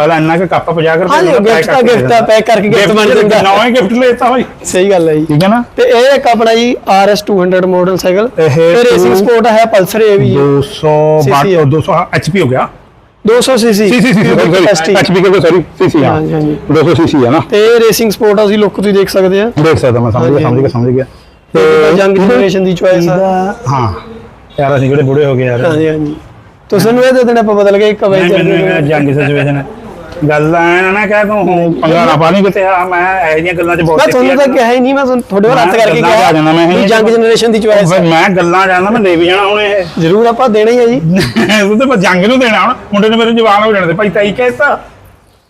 ਅਗਲਾ ਇੰਨਾ ਕਿ ਕੱਪ 50 ਰੁਪਏ ਹਾਂਜੀ, ਦਾ pack gift ਤਾਂ ਕਰਕੇ gift ਆ, pack ਕਰਕੇ gift ਬਣ ਜਾਂਦਾ। ਨਵਾਂ ਹੀ ਗਿਫਟ ਲੈਤਾ ਭਾਈ। ਸਹੀ ਗੱਲ ਹੈ ਜੀ। ਠੀਕ ਹੈ ਨਾ? ਤੇ ਇਹ ਇੱਕ ਆਪਣਾ ਜੀ RS 200 ਮੋਟਰਸਾਈਕਲ ਇਹ ਤੇ ਰੇਸਿੰਗ ਸਪੋਰਟ ਹੈ ਪਲਸਰ ਇਹ ਵੀ 200 CC ਆ। 200 ਐਚਪੀ ਹੋ ਗਿਆ। 200 ਸੀਸੀ ਸੀ ਸੀ। ਸੀ ਐਚਪੀ ਕੇ ਸੌਰੀ ਸੀ। ਸੀ ਹਾਂ। ਹਾਂਜੀ, ਹਾਂਜੀ। 200 ਸੀ ਸੀ ਹੈ ਨਾ? ਤੇ ਰੇਸਿੰਗ ਸਪੋਰਟ ਤੁਸੀਂ ਲੁੱਕ ਤੁਸੀਂ ਦੇਖ ਸਕਦੇ ਆ। ਦੇਖ ਸਕਦਾ ਮੈਂ ਸਮਝ ਗਿਆ ਸਮਝ ਗਿਆ ਸਮਝ ਗਿਆ। ਤੇ ਜੰਗ ਜਨਰੇਸ਼ਨ ਦੀ ਚੁਆਇਸ ਆ। ਹਾਂ। ਯਾਰ ਅਸੀਂ ਕਿਹੜੇ ਬੁੜੇ ਹੋ ਗਏ ਯਾਰ। ਹਾਂਜੀ ਹਾਂਜੀ। ਤੁਸੀਂ ਨੂੰ ਇਹ ਦੇ ਦੇਣਾ ਆਪਾਂ ਬਦਲ ਕੇ ਇੱਕ ਇਹ ਜੰਗ ਸਿਚੁਏਸ਼ਨ ਗੱਲ ਐ ਨਾ ਕਹਿ ਤੂੰ ਹੁਣ ਪੰਗਾ ਨਾ ਪਾ ਲਈ ਕਿਤੇ ਆ ਮੈਂ ਇਹ ਜਿਹੀਆਂ ਗੱਲਾਂ 'ਚ ਬਹੁਤ ਮੈਂ ਤੁਹਾਨੂੰ ਤਾਂ। ਕਿਹਾ ਹੀ ਨਹੀਂ ਮੈਂ ਤੁਹਾਨੂੰ ਤੁਹਾਡੇ ਹੱਥ ਕਰਕੇ 'ਚ ਆ ਜਾਂਦਾ ਮੈਂ ਕਿਹਾ ਇਹ ਜੰਗ ਜਨਰੇਸ਼ਨ ਦੀ ਚੁਆਇਸ ਮੈਂ ਗੱਲਾਂ ਜਾਣਦਾ ਮੈਂ ਲੈ ਵੀ ਜਾਣਾ ਹੁਣ ਇਹ। ਜ਼ਰੂਰ ਆਪਾਂ ਦੇਣਾ ਹੀ ਹੈ ਜੀ। ਤੂੰ ਤੇ ਜੰਗ ਨੂੰ ਦੇਣਾ ਹੁਣ ਮੁੰਡੇ ਨੇ ਮੇਰੇ ਜਵਾਨ ਹੋ ਜਾਣੇ ਤੇ ਭਾਈ ਤਾਈ ਕਹਿਤਾ।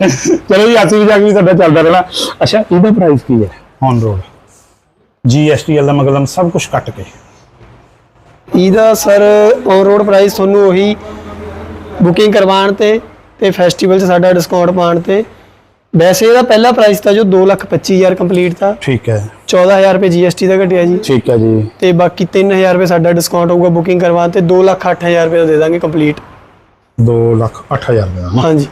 ਚਲੋ ਜੀ ਅਸੀਂ ਵੀ ਜਾ ਕੇ ਵੀ ਸਾਡਾ ਚੱਲਦਾ ਰਹਿਣਾ। ਅੱਛਾ ਇਹਦਾ ਪ੍ਰਾਈਸ ਕੀ ਹੈ? ਔਨ ਰੋਡ ਜੀਐਸਟੀ ਅਲਮ ਅਗਲਮ ਸਭ ਕੁਝ ਕੱਟ ਕੇ। ਇਹਦਾ ਸਰ ਔਨ ਰੋਡ ਪ੍ਰਾਈਸ ਤੁਹਾਨੂੰ ਉਹੀ ਬੁਕਿੰਗ ਕਰਵਾਉਣ ਤੇ ਤੇ ਫੈਸਟੀਵਲ 'ਚ ਸਾਡਾ ਡਿਸਕਾਊਂਟ ਪਾਉਣ ਤੇ ਵੈਸੇ ਇਹਦਾ ਪਹਿਲਾ ਪ੍ਰਾਈਸ ਤਾਂ ਜੋ 225000 ਕੰਪਲੀਟ ਤਾਂ। ਠੀਕ ਹੈ। 14000 ਰੁਪਏ ਜੀਐਸਟੀ ਦਾ ਘਟਿਆ ਜੀ। ਠੀਕ ਹੈ ਜੀ। ਤੇ ਬਾਕੀ 3000 ਰੁਪਏ ਸਾਡਾ ਡਿਸਕਾਊਂਟ ਹੋਊਗਾ ਬੁਕਿੰਗ ਕਰਵਾਉਣ ਤੇ 208000 ਰੁਪਏ ਦਾ ਦੇ ਦਾਂਗੇ ਕੰਪਲੀਟ 2 ਲੱਖ 8000 ਰੁਪਏ ਦਾ। ਨਾ ਹਾਂਜੀ।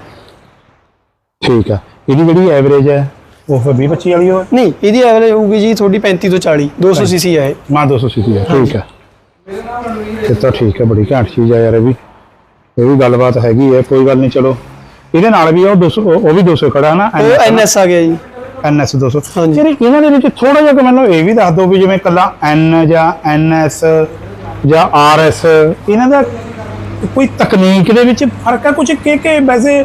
ਠੀਕ ਹੈ। ਇਹਦੀ ਜਿਹੜੀ ਐਵਰੇਜ ਹੈ ਉਹ ਫਿਰ 20 25 ਵਾਲੀ ਹੋਵੇ? ਨਹੀਂ ਇਹਦੀ ਐਵਰੇਜ ਹੋਊਗੀ ਜੀ ਤੁਹਾਡੀ 35 ਤੋਂ 40 200 ਸੀਸੀ ਹੈ ਇਹ। ਮਾਂ 200 ਸੀਸੀ ਹੈ। ਠੀਕ ਹੈ। ਇਹ ਤਾਂ ਠੀਕ ਹੈ ਬੜੀ ਘੈਂਟ ਚੀਜ਼ ਹੈ ਯਾਰ ਇਹ ਵੀ। ਇਹ ਵੀ ਗੱਲਬਾਤ ਹੈਗੀ ਹੈ ਕੋਈ ਗੱਲ ਨਹੀਂ ਚਲੋ। ਇਹਦੇ ਨਾਲ ਵੀ ਉਹ 200 ਉਹ ਵੀ 200 ਖੜਾ ਨਾ ਉਹ ਐਨਐਸ ਆ ਗਿਆ ਜੀ। ਐਨਐਸ 200 ਹਾਂਜੀ। ਯਾਰ ਇਹਨਾਂ ਦੇ ਵਿੱਚ ਥੋੜਾ ਜਿਹਾ ਕਿ ਮੈਨੂੰ ਇਹ ਵੀ ਦੱਸ ਦਿਓ ਵੀ ਜਿਵੇਂ ਕੱਲਾ ਐਨ ਜਾਂ ਐਨਐਸ ਜਾਂ ਆਰਐਸ ਇਹਨਾਂ ਦਾ ਕੋਈ ਤਕਨੀਕ ਦੇ ਵਿੱਚ ਫ਼ਰਕ ਹੈ ਕੁਝ ਕਿ ਕਿ ਵੈਸੇ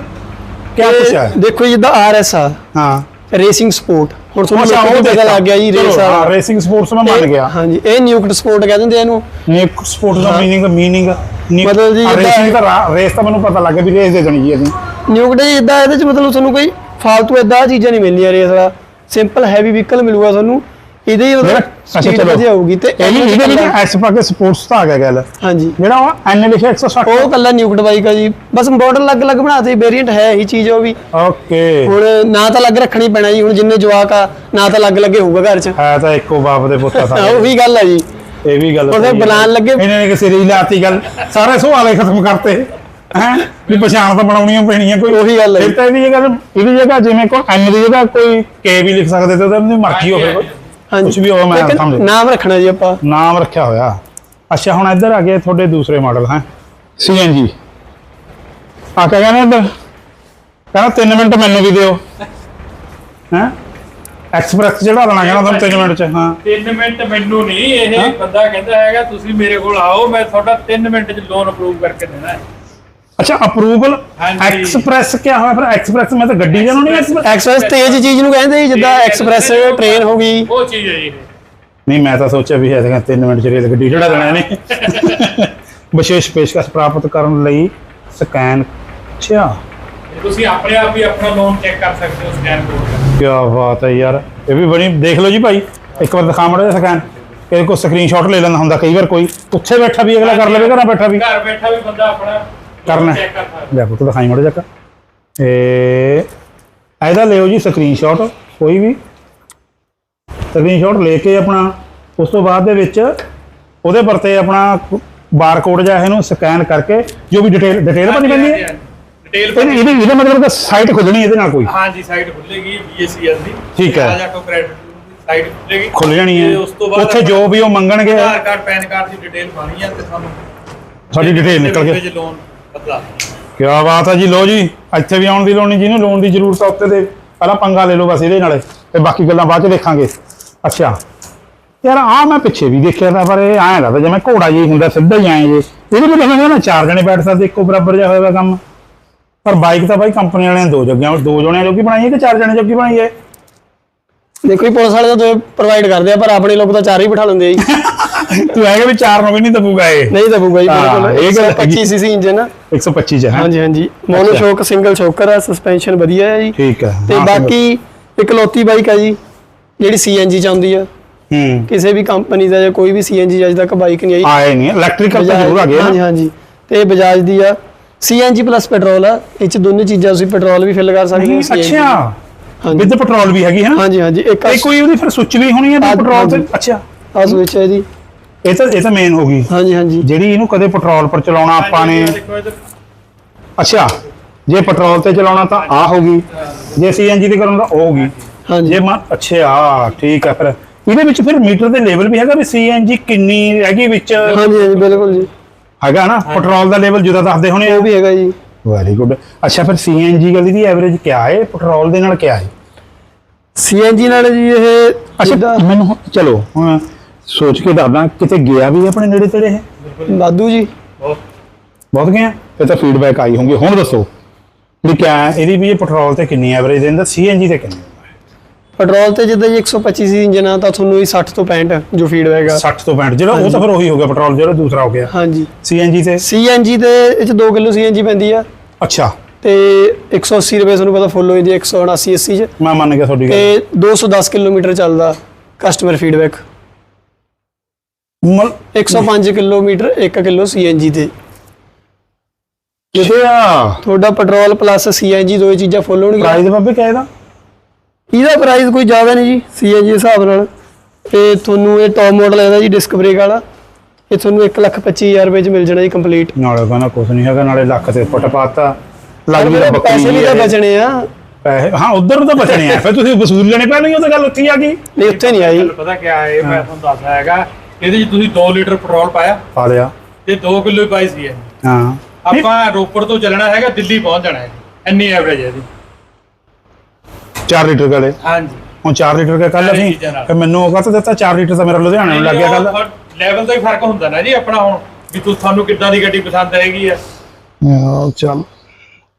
ਕਿਆ ਕੁਛ ਹੈ? ਦੇਖੋ ਜਿੱਦਾਂ ਆਰਐਸ ਆ ਹਾਂ। Racing sport. ਹੁਣ ਤੁਹਾਨੂੰ ਅੱਛਾ, ਲੋਕਾਂ ਨੂੰ ਪਤਾ ਦੇਖਿਆ। ਲੱਗ ਗਿਆ ਜੀ ਚਲੋ, ਰੇਸ ਹਾਂ ਰੇਸਿੰਗ ਸਪੋਰਟਸ ਮੈਂ ਮੰਨ ਗਿਆ। ਹਾਂਜੀ ਇਹ ਨਿਊਕਟ ਸਪੋਰਟ ਕਹਿ ਦਿੰਦੇ ਆ ਇਹਨੂੰ। ਨਿਕ ਸਪੋਰਟ ਦਾ ਮੀਨਿੰਗ ਮੀਨਿੰਗ ਮਤਲਬ ਜੀ ਜਿੱਦਾਂ- ਰੇਸਿੰਗ ਦਾ ਰੇਸ ਤਾਂ ਮੈਨੂੰ ਪਤਾ ਲੱਗ ਗਿਆ ਵੀ ਰੇਸ ਦੇ ਦੇਣੀ ਜੀ ਅਸੀਂ। ਨਿਊਕਟ ਜੀ ਇਦਾਂ ਇਹਦੇ ਚ ਮਤਲਬ ਤੁਹਾਨੂੰ ਕੋਈ ਫਾਲਤੂ ਇਦਾਂ ਚੀਜ਼ਾਂ ਨਹੀਂ ਮਿਲਣੀਆਂ ਰੇਸ ਵਾਲਾ। ਸਿੰਪਲ ਹੈਵੀ ਵਹੀਕਲ ਮਿਲੂਗਾ ਤੁਹਾਨੂੰ। ਇਹਦੇ ਮਤਲਬ ਚਲੋ। ਵਧੀਆ ਹੋਊਗੀ ਤੇ ਇਹ ਇਹਦੇ ਵਿੱਚ ਐਸ ਪਾ ਕੇ ਸਪੋਰਟਸ ਤਾਂ ਆ ਗਿਆ ਗੱਲ। ਹਾਂਜੀ। ਜਿਹੜਾ ਉਹ ਐਨ ਲਿਖਿਆ 160 ਉਹ ਕੱਲਾ ਨਿਊਕਟ ਬਾਈਕ ਆ ਜੀ। ਬਸ ਮਾਡਲ ਅਲੱਗ-ਅਲੱਗ ਬਣਾਤੇ ਵੇਰੀਐਂਟ ਹੈ ਹੀ ਚੀਜ਼ ਉਹ ਵੀ। ਓਕੇ ਹੁਣ ਨਾ ਤਾਂ ਅਲੱਗ ਰੱਖਣੀ ਪੈਣਾ ਜੀ ਹੁਣ ਜਿੰਨੇ ਜਵਾਕ ਆ ਨਾ ਤਾਂ ਅਲੱਗ ਲੱਗੇ ਹੋਊਗਾ ਘਰ 'ਚ। ਹੈ ਤਾਂ ਇੱਕੋ ਬਾਪ ਦੇ ਪੁੱਤ ਆ ਉਹ ਸਾਰੇ ਵੀ ਗੱਲ ਆ ਜੀ। ਇਹ ਵੀ ਗੱਲ ਉਹਦੇ। ਬਣਾਉਣ ਲੱਗੇ- ਇਹਨਾਂ ਨੇ ਕਿਸੇ ਦੀ ਲਾਤੀ ਗੱਲ। ਸਾਰੇ ਸਵਾਲੇ ਖਤਮ ਕਰਤੇ। ਹੈ? ਵੀ ਪਛਾਣ ਤਾਂ ਬਣਾਉਣੀਆਂ ਪੈਣੀਆਂ ਕੋਈ। ਉਹੀ ਗੱਲ ਹੈ। ਫਿਰ ਤਾਂ ਇਹਦੀ ਜਗ੍ਹਾ ਇਹਦੀ ਜਗ੍ਹਾ ਜਿਵੇਂ ਕੋਈ ਐਨ ਦੀ ਜਗ੍ਹਾ ਕੋਈ ਕੇ ਵੀ ਲਿਖ ਸਕਦੇ ਤੇ ਉਹਦੀ ਮਰਜ਼ੀ ਹੋਵੇ। ਕੁਝ ਵੀ ਹੋਵੇ ਮੈਂ ਇੱਕ ਸਮਝ ਨਾਮ ਰੱਖਣਾ ਜੀ ਆਪਾਂ। ਨਾਮ ਰੱਖਿਆ ਹੋਇਆ। ਅੱਛਾ ਹੁਣ ਇੱਧਰ ਆ ਗਏ ਤੁਹਾਡੇ ਦੂਸਰੇ ਮਾਡਲ ਹੈ? ਸੀਐਨਜੀ ਆ ਕਿਆ ਕਹਿੰਦੇ ਇੱਧਰ? ਕਹਿੰਦਾ 3 ਮਿੰਟ ਮੈਨੂੰ ਵੀ ਦਿਓ। ਹੈ? ਐਕਸਪ੍ਰੈਸ ਜਿਹੜਾ ਲੈਣਾ ਕਹਿੰਦਾ ਤੁਹਾਨੂੰ 3 ਮਿੰਟ ਚ ਹਾਂ। 3 ਮਿੰਟ ਮੈਨੂੰ ਨਹੀਂ ਇਹ ਬੰਦਾ ਕਹਿੰਦਾ ਹੈਗਾ ਤੁਸੀਂ ਮੇਰੇ ਕੋਲ ਆਓ ਮੈਂ ਤੁਹਾਡਾ 3 ਮਿੰਟ ਚ ਲੋਨ ਅਪਰੂਵ ਕਰਕੇ ਦੇਣਾ ਹੈ। ਅੱਛਾ ਅਪਰੂਵਲ। ਐਕਸਪ੍ਰੈਸ ਕਿਆ ਹੋਇਆ ਫਿਰ? ਐਕਸਪ੍ਰੈਸ ਮੈਂ ਤਾਂ ਗੱਡੀ ਜਾਣੋ ਨਹੀਂ ਐਕਸਪ੍ਰੈਸ ਤੇਜ਼ ਚੀਜ਼ ਨੂੰ ਕਹਿੰਦੇ ਜੀ ਜਿੱਦਾਂ ਐਕਸਪ੍ਰੈਸ ਟ੍ਰੇਨ ਹੋ ਗਈ। ਉਹ ਚੀਜ਼ ਹੈ ਜੀ। ਇਹ। ਨਹੀਂ ਮੈਂ ਤਾਂ ਸੋਚਿਆ ਵੀ ਹੈ 3 ਮਿੰਟ ਚ ਰੇਲ ਗੱਡੀ ਚੜਾ ਦੇਣਾ ਨੇ ਵਿਸ਼ੇਸ਼ ਪੇਸ਼ਕਸ਼ ਪ੍ਰਾਪਤ ਕਰਨ ਲਈ ਸਕੈਨ ਅੱਛਾ। ਤੁਸੀਂ ਆਪਣੇ ਆਪ ਵੀ ਆਪਣਾ ਲੋਨ ਚੈੱਕ ਕਰ ਸਕਦੇ ਹੋ ਸਕੈਨ ਕੋਡ ਕੀ ਬਾਤ ਹੈ ਯਾਰ ਇਹ ਵੀ ਬੜੀ ਦੇਖ ਲਓ ਜੀ ਭਾਈ ਇੱਕ ਵਾਰ ਦਿਖਾ ਮੜਾ ਸਕੈਨ ਇਹ ਕੋ ਸਕਰੀਨਸ਼ਾਟ ਲੈ ਲੈਂਦਾ ਹੁੰਦਾ ਕਈ ਵਾਰ ਕੋਈ ਉੱਥੇ ਬੈਠਾ ਵੀ ਅਗਲਾ ਕਰ ਲਵੇ ਘਰਾਂ ਬੈਠਾ ਵੀ। ਘਰ ਬੈਠਾ ਵੀ ਬੰਦਾ ਆਪਣਾ ਕਰਨਾ ਲੈ ਪੁੱਤ ਦਿਖਾਈ ਮੜਾ ਜੱਕ ਇਹ ਇਹਦਾ ਲਿਓ ਜੀ ਸਕਰੀਨਸ਼ਾਟ ਕੋਈ ਵੀ। ਸਕਰੀਨਸ਼ਾਟ ਲੈ ਕੇ ਆਪਣਾ ਉਸ ਤੋਂ ਬਾਅਦ ਦੇ ਵਿੱਚ ਉਹਦੇ ਪਰ ਤੇ ਆਪਣਾ ਬਾਰਕੋਡ ਜਾਂ ਇਹਨੂੰ ਸਕੈਨ ਕਰਕੇ ਜੋ ਵੀ ਡਿਟੇਲ ਡਿਟੇਲ ਭਰਨੀ ਪੈਂਦੀ ਹੈ। ਡਿਟੇਲ ਇਹਦੇ ਇਹਦੇ ਇਹਦਾ ਮਤਲਬ ਕਿ ਸਾਈਟ ਖੁੱਲਣੀ ਇਹਦੇ ਨਾਲ ਕੋਈ। ਹਾਂਜੀ ਸਾਈਟ ਖੁੱਲੇਗੀ BSCS ਦੀ। ਠੀਕ ਹੈ। ਰਾਜਾ ਕੋ ਕ੍ਰੈਡਿਟ ਸਾਈਟ ਖੁੱਲੇਗੀ ਖੁੱਲ ਜਾਣੀ ਤੇ ਹੈ ਉਸ ਤੋਂ ਬਾਅਦ ਉੱਥੇ ਜੋ ਵੀ ਉਹ ਮੰਗਣਗੇ। ਆਧਾਰ ਕਾਰਡ ਪੈਨ ਕਾਰਡ ਦੀ ਡਿਟੇਲ ਪਾਣੀ ਹੈ ਤੇ ਸਾਨੂੰ ਸਾਡੀ ਡਿਟੇਲ ਨਿਕਲ ਕੇ ਲੋਨ ਕੀ ਬਾਤ ਹੈ ਜੀ ਲੋ ਜੀ ਇੱਥੇ ਵੀ ਆਉਣ ਦੀ ਲੋੜ ਨਹੀਂ ਜਿਹਨੂੰ ਲੋਨ ਦੀ ਜ਼ਰੂਰਤ ਆ ਉੱਤੇ ਦੇ ਪਹਿਲਾਂ ਪੰਗਾ ਲੈ ਲਓ ਬਸ ਇਹਦੇ ਨਾਲੇ ਤੇ ਬਾਕੀ ਗੱਲਾਂ ਬਾਅਦ ਚ ਦੇਖਾਂਗੇ। ਅੱਛਾ ਯਾਰ ਆ ਮੈਂ ਪਿੱਛੇ ਵੀ ਦੇਖਿਆ ਤਾਂ ਪਰ ਇਹ ਐਂ ਲੱਗਦਾ ਜਿਵੇਂ ਘੋੜਾ ਜੀ ਹੁੰਦਾ ਸਿੱਧਾ ਹੀ ਆਏ ਜੇ। ਇਹਦੇ ਵਿੱਚ ਕਹਿੰਦੇ ਨਾ ਚਾਰ ਜਣੇ ਬੈਠ ਸਕਦੇ ਇੱਕੋ ਬਰਾਬਰ ਜਿਹਾ ਹੋਏਗਾ ਕੰਮ। ਪਰ ਬਾਈਕ ਤਾਂ ਬਾਈ ਕੰਪਨੀ ਵਾਲਿਆਂ ਨੇ ਦੋ ਜੱਗਿਆਂ ਦੋ ਜਣਿਆਂ ਜੋਗੀ ਬਣਾਈ ਹੈ ਕਿ ਚਾਰ ਜਣੇ ਜੋਗੀ ਬਣਾਈ ਹੈ? ਦੇਖੋ ਜੀ ਪੁਲਿਸ ਵਾਲੇ ਤਾਂ ਦੋ ਪ੍ਰੋਵਾਈਡ ਕਰਦੇ ਆ ਪਰ ਆਪਣੇ ਲੋਕ ਤਾਂ ਚਾਰ ਹੀ ਬਿਠਾ ਲੈਂਦੇ ਆ ਜੀ। ਤੂੰ ਹੈਗਾ ਵੀ ਚਾਰ ਨੂੰ ਵੀ ਨਹੀਂ ਦਬੂਗਾ ਇਹ। ਨਹੀਂ ਦਬੂਗਾ ਜੀ ਬਿਲਕੁਲ। ਇਹ ਗੱਲ 25 ਸੀਸੀ ਇੰਜਨ ਆ। 125 ਚ ਹੈ। ਹਾਂਜੀ ਹਾਂਜੀ। ਮੋਨੋ ਸ਼ੋਕ ਸਿੰਗਲ ਸ਼ੋਕਰ ਆ ਸਸਪੈਂਸ਼ਨ ਵਧੀਆ ਹੈ ਜੀ। ਠੀਕ ਹੈ ਤੇ ਬਾਕੀ ਇਕਲੌਤੀ ਬਾਈਕ ਆ ਜੀ ਜਿਹੜੀ ਸੀਐਨਜੀ ਚ ਆਉਂਦੀ ਆ। ਹੂੰ। ਕਿਸੇ ਵੀ ਕੰਪਨੀ ਦਾ ਜਾਂ ਕੋਈ ਵੀ ਸੀਐਨਜੀ ਅਜੇ ਤੱਕ ਬਾਈਕ ਨਹੀਂ ਆਈ ਆਏ ਨਹੀਂ ਇਲੈਕਟ੍ਰੀਕਲ ਤਾਂ ਜ਼ਰੂਰ ਆ ਗਏ ਹਾਂਜੀ ਹਾਂਜੀ। ਤੇ ਇਹ ਬਜਾਜ ਦੀ ਆ। ਸੀਐਨਜੀ ਪਲੱਸ ਪੈਟਰੋਲ ਆ। ਇਹ ਚ ਦੋਨੇ ਚੀਜ਼ਾਂ ਤੁਸੀਂ ਪੈਟਰੋਲ ਵੀ ਫਿਲ ਕਰ ਸਕਦੇ ਹੋ ਅੱਛਾ। ਹਾਂਜੀ। ਵਿਦ ਪੈਟਰੋਲ ਵੀ ਹੈਗੀ ਹੈ ਹਾਂਜੀ ਹਾਂਜੀ। ਇੱਕ ਇਹ ਕੋਈ ਉਹਦੀ ਫਿਰ ਸੁੱਚ ਵੀ ਹੋਣੀ ਹੈ ਪੈਟਰੋਲ ਤੇ। ਅੱਛਾ। ਆ ਸਵਿਚ ਹੈ ਜੀ। ਇਹ ਤਾਂ ਇਹ ਤਾਂ ਮੇਨ ਹੋ ਗਈ। ਹਾਂਜੀ ਹਾਂਜੀ। ਜਿਹੜੀ ਇਹਨੂੰ ਕਦੇ ਪੈਟਰੋਲ ਪਰ ਚਲਾਉਣਾ ਆਪਾਂ ਨੇ। ਦੇਖੋ ਇੱਧਰ। ਅੱਛਾ ਜੇ ਪੈਟਰੋਲ ਤੇ ਚਲਾਉਣਾ ਤਾਂ ਆ ਹੋਗੀ ਜੇ ਸੀਐਨਜੀ ਤੇ ਕਰਾਉਣਾ ਤਾਂ ਉਹ ਹੋਗੀ ਹਾਂਜੀ। ਜੇ ਮਨ ਅੱਛਾ ਠੀਕ ਹੈ ਫਿਰ। ਇਹਦੇ ਵਿੱਚ ਫਿਰ ਮੀਟਰ ਦੇ ਲੈਵਲ ਵੀ ਹੈਗਾ ਵੀ ਸੀਐਨਜੀ ਕਿੰਨੀ ਹੈਗੀ ਵਿੱਚ? ਹਾਂਜੀ ਹਾਂਜੀ ਬਿਲਕੁਲ ਜੀ। ਹੈਗਾ ਨਾ? ਪੈਟਰੋਲ ਦਾ ਲੈਵਲ ਜੁਦਾ ਦੱਸਦੇ ਹੋਣੇ ਉਹ ਵੀ ਹੈਗਾ ਜੀ। ਵੈਰੀ ਗੁੱਡ ਅੱਛਾ ਫਿਰ ਸੀਐਨਜੀ ਵਾਲੀ ਦੀ ਐਵਰੇਜ ਕਿਆ ਹੈ ਪੈਟਰੋਲ ਦੇ ਨਾਲ ਕਿਆ ਹੈ ਸੀਐਨਜੀ ਨਾਲ ਜੀ ਇਹ ਅੱਛਾ ਮੈਨੂੰ ਚਲੋ। ਹੁਣ ਸੋਚ ਕੇ ਦੱਸਦਾ ਕਿਤੇ ਗਿਆ ਵੀ ਆਪਣੇ ਨੇੜੇ ਤੇੜੇ ਇਹ ਵਾਧੂ ਜੀ। ਬਹੁਤ। ਗਿਆ? ਫਿਰ ਤਾਂ ਫੀਡਬੈਕ ਆਈ ਹੋਣਗੇ ਹੁਣ ਦੱਸੋ ਵੀ ਕਿਆ ਹੈ? ਇਹਦੀ ਵੀ ਇਹ ਪੈਟਰੋਲ ਤੇ ਕਿੰਨੀ ਐਵਰੇਜ ਦਿੰਦਾ? ਸੀਐਨਜੀ ਤੇ ਕਿੰਨੀ ਪੈਟਰੋਲ ਤੇ ਜਿੱਦਾਂ ਜੀ 125 ਸੀ ਇੰਜਨ ਆ ਤਾਂ ਤੁਹਾਨੂੰ ਇਹ 60 ਤੋਂ 65 ਜੋ ਫੀਡ ਹੋਏਗਾ 60 ਤੋਂ 65 ਜਿਹੜਾ ਉਹ ਤਾਂ ਫਿਰ ਉਹੀ ਹੋ ਗਿਆ ਪੈਟਰੋਲ ਜਿਹੜਾ ਦੂਸਰਾ ਹੋ ਗਿਆ। ਹਾਂਜੀ। ਸੀਐਨਜੀ ਤੇ? ਸੀਐਨਜੀ ਤੇ ਇਹ ਚ 2 ਕਿਲੋ ਸੀਐਨਜੀ ਪੈਂਦੀ ਆ। ਅੱਛਾ। ਤੇ 180 ਰੁਪਏ ਤੁਹਾਨੂੰ ਪਤਾ ਫੁੱਲ ਹੋਈ ਦੀ 179 80 ਚ। ਮੈਂ ਮੰਨ ਗਿਆ ਤੁਹਾਡੀ ਤੇ ਗੱਲ। 210 ਕਿਲੋਮੀਟਰ ਚੱਲਦਾ customer feedback 105 kilometre 1 kilo CNG ਤੇ। ਆ? ਤੁਹਾਡਾ ਪੈਟਰੋਲ ਪਲੱਸ ਸੀਐਨਜੀ ਦੋਏ ਚੀਜ਼ਾਂ ਫੁੱਲ ਹੋਣਗੀਆਂ। ਪ੍ਰਾਈਸ ਬਾਬੇ ਕਿਆ ਇਹਦਾ? ਇਹਦਾ ਪ੍ਰਾਈਸ ਕੋਈ ਜ਼ਿਆਦਾ ਨਹੀਂ ਜੀ ਸੀਐਨਜੀ ਦੇ ਹਿਸਾਬ ਨਾਲ। ਇਹ ਤੁਹਾਨੂੰ ਇਹ ਟੌਪ ਮਾਡਲ ਹੈ ਇਹਦਾ ਜੀ ਡਿਸਕ ਬ੍ਰੇਕ ਵਾਲਾ। ਇਹ ਤੁਹਾਨੂੰ 125000 ਰੁਪਏ ਚ ਮਿਲ ਜਾਣਾ ਜੀ ਕੰਪਲੀਟ ਨਾਲੇ ਕਹਿੰਦਾ ਕੁਝ ਨਹੀਂ ਹੈਗਾ ਨਾਲੇ ਲੱਖ ਤੇ ਫੁੱਟ ਪਾਤਾ। ਲੱਗ ਤਾਂ ਬੱਕਰੀ ਪੈਸੇ ਵੀ ਤਾਂ। ਬਚਣੇ ਆ। ਪੈਸੇ ਹਾਂ ਉਧਰ ਤਾਂ ਬਚਣੇ ਆ। ਫਿਰ ਤੁਸੀਂ ਵਸੂਲ ਲੈਣੇ ਪੈਣਗੇ ਉਹ ਤਾਂ ਗੱਲ ਉੱਥੇ ਆ ਗਈ। ਨਹੀਂ ਉੱਥੇ ਨਹੀਂ ਆਈ। ਪਤਾ ਕੀ ਹੈ ਮੈਂ ਤੁਹਾਨੂੰ ਦੱਸਦਾ ਹੈਗਾ ਇਹਦੇ 'ਚ ਤੁਸੀਂ 2 ਲੀਟਰ ਪੈਟਰੋਲ ਪਾਇਆ। ਪਾ ਲਿਆ। ਤੇ 2 ਕਿਲੋ ਪਾਈ ਸੀ ਇਹ ਹਾਂ। ਆਪਾਂ ਰੋਪੜ ਤੋਂ ਚੱਲਣਾ ਹੈਗਾ ਦਿੱਲੀ ਪਹੁੰਚ ਜਾਣਾ ਹੈ। ਇੰਨੀ ਐਵਰੇਜ ਹੈ ਇਹਦੀ। 4 ਲੀਟਰ ਗਲੇ। ਹਾਂਜੀ। ਹੁਣ 4 ਲੀਟਰ ਦਾ ਕੱਲ ਅਸੀਂ। ਫਿਰ ਮੈਨੂੰ ਉਹ ਕਹਤਾ ਦਿੱਤਾ 4 ਲੀਟਰ ਤਾਂ ਮੇਰਾ ਲੁਧਿਆਣੇ ਨੂੰ ਲੱਗ ਗਿਆ ਕੱਲ ਲੈਵਲ ਤੋਂ ਹੀ ਫ਼ਰਕ ਹੁੰਦਾ ਨਾ ਜੀ ਆਪਣਾ ਹੁਣ ਵੀ ਤੂੰ ਤੁਹਾਨੂੰ ਕਿੱਦਾਂ ਦੀ ਗੱਡੀ ਪਸੰਦ ਆਏਗੀ ਆ ਚੱਲ।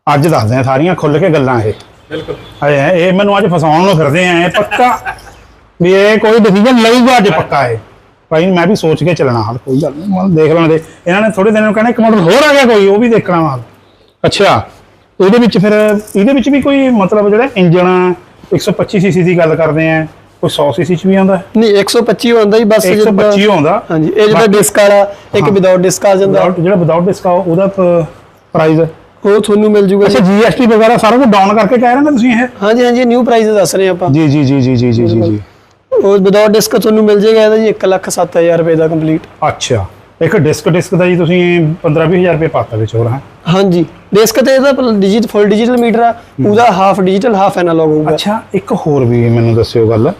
ਅੱਜ ਦੱਸਦੇ ਆ ਸਾਰੀਆਂ ਖੁੱਲ ਕੇ ਗੱਲਾਂ ਇਹ। ਬਿਲਕੁਲ। ਇਹ ਇਹ ਮੈਨੂੰ ਅੱਜ ਫਸਾਉਣ ਨੂੰ ਫਿਰਦੇ ਆ ਪੱਕਾ। ਵੀ ਇਹ ਕੋਈ ਡਿਸੀਜਨ ਲਊਗਾ ਅੱਜ ਪੱਕਾ ਇਹ। ਭਾਈ ਮੈਂ ਵੀ ਸੋਚ ਕੇ ਚੱਲਣਾ ਹਾਲ ਕੋਈ ਗੱਲ ਨਹੀਂ ਮੈਂ ਦੇਖ ਲਾਂਗੇ ਇਹਨਾਂ ਨੇ ਥੋੜੇ ਦਿਨਾਂ ਨੂੰ ਕਹਿਣਾ ਇੱਕ ਮਾਡਲ ਹੋਰ ਆ ਗਿਆ ਕੋਈ ਉਹ ਵੀ ਦੇਖਣਾ ਵਾ। ਅੱਛਾ ਉਹਦੇ ਵਿੱਚ ਫਿਰ ਇਹਦੇ ਵਿੱਚ ਵੀ ਕੋਈ ਮਤਲਬ ਜਿਹੜਾ ਇੰਜਣ 125 ਸੀਸੀ ਦੀ ਗੱਲ ਕਰਦੇ ਆ ਕੋਈ 100 ਸੀਸੀ ਵੀ ਆਉਂਦਾ? ਨਹੀਂ 125 ਆਉਂਦਾ ਹੀ ਬਸ 125 ਆਉਂਦਾ। ਹਾਂਜੀ ਇਹ ਜਿਹੜਾ ਡਿਸਕ ਵਾਲਾ ਇੱਕ ਵਿਦਆਊਟ ਡਿਸਕ ਆ ਜਾਂਦਾ। ਜਿਹੜਾ ਵਿਦਆਊਟ ਡਿਸਕ ਆ ਉਹਦਾ ਪ੍ਰਾਈਸ ਉਹ ਤੁਹਾਨੂੰ ਮਿਲ ਜੂਗਾ ਅੱਛਾ ਜੀਐਸਟੀ ਵਗੈਰਾ ਸਾਰਾ ਕੁਝ ਡਾਊਨ ਕਰਕੇ ਕਹਿ ਰਹੇ ਨੇ ਤੁਸੀਂ ਇਹ? ਹਾਂਜੀ ਹਾਂਜੀ ਨਿਊ ਪ੍ਰਾਈਸ ਦੱਸ ਰਹੇ ਆਪਾਂ। ਜੀ ਜੀ ਜੀ ਜੀ ਜੀ ਜੀ ਜੀ ਉਹ ਵਿਦਆਊਟ ਡਿਸਕ ਤੁਹਾਨੂੰ ਮਿਲ ਜਾਏਗਾ ਇਹਦਾ ਜੀ 1 ਲੱਖ 7000 ਰੁਪਏ ਦਾ ਕੰਪਲੀਟ ਅੱਛਾ। ਇੱਕ ਡਿਸਕ ਡਿਸਕ ਦਾ ਜੀ ਤੁਸੀਂ 15 20000 ਰੁਪਏ ਪਾਤਾ ਵਿੱਚ ਹੋਰ ਹੈ? ਹਾਂਜੀ। ਡਿਸਕ ਤੇ ਇਹਦਾ ਡਿਜੀਟ ਫੁੱਲ ਡਿਜੀਟਲ ਮੀਟਰ ਆ। ਉਹਦਾ ਹਾਫ ਡਿਜੀਟਲ ਹਾਫ ਐਨਾਲੌਗ ਹੋਊਗਾ। ਅੱਛਾ ਇੱਕ ਹੋਰ ਵੀ ਮੈਨੂੰ ਦੱਸਿਓ ਗੱਲ।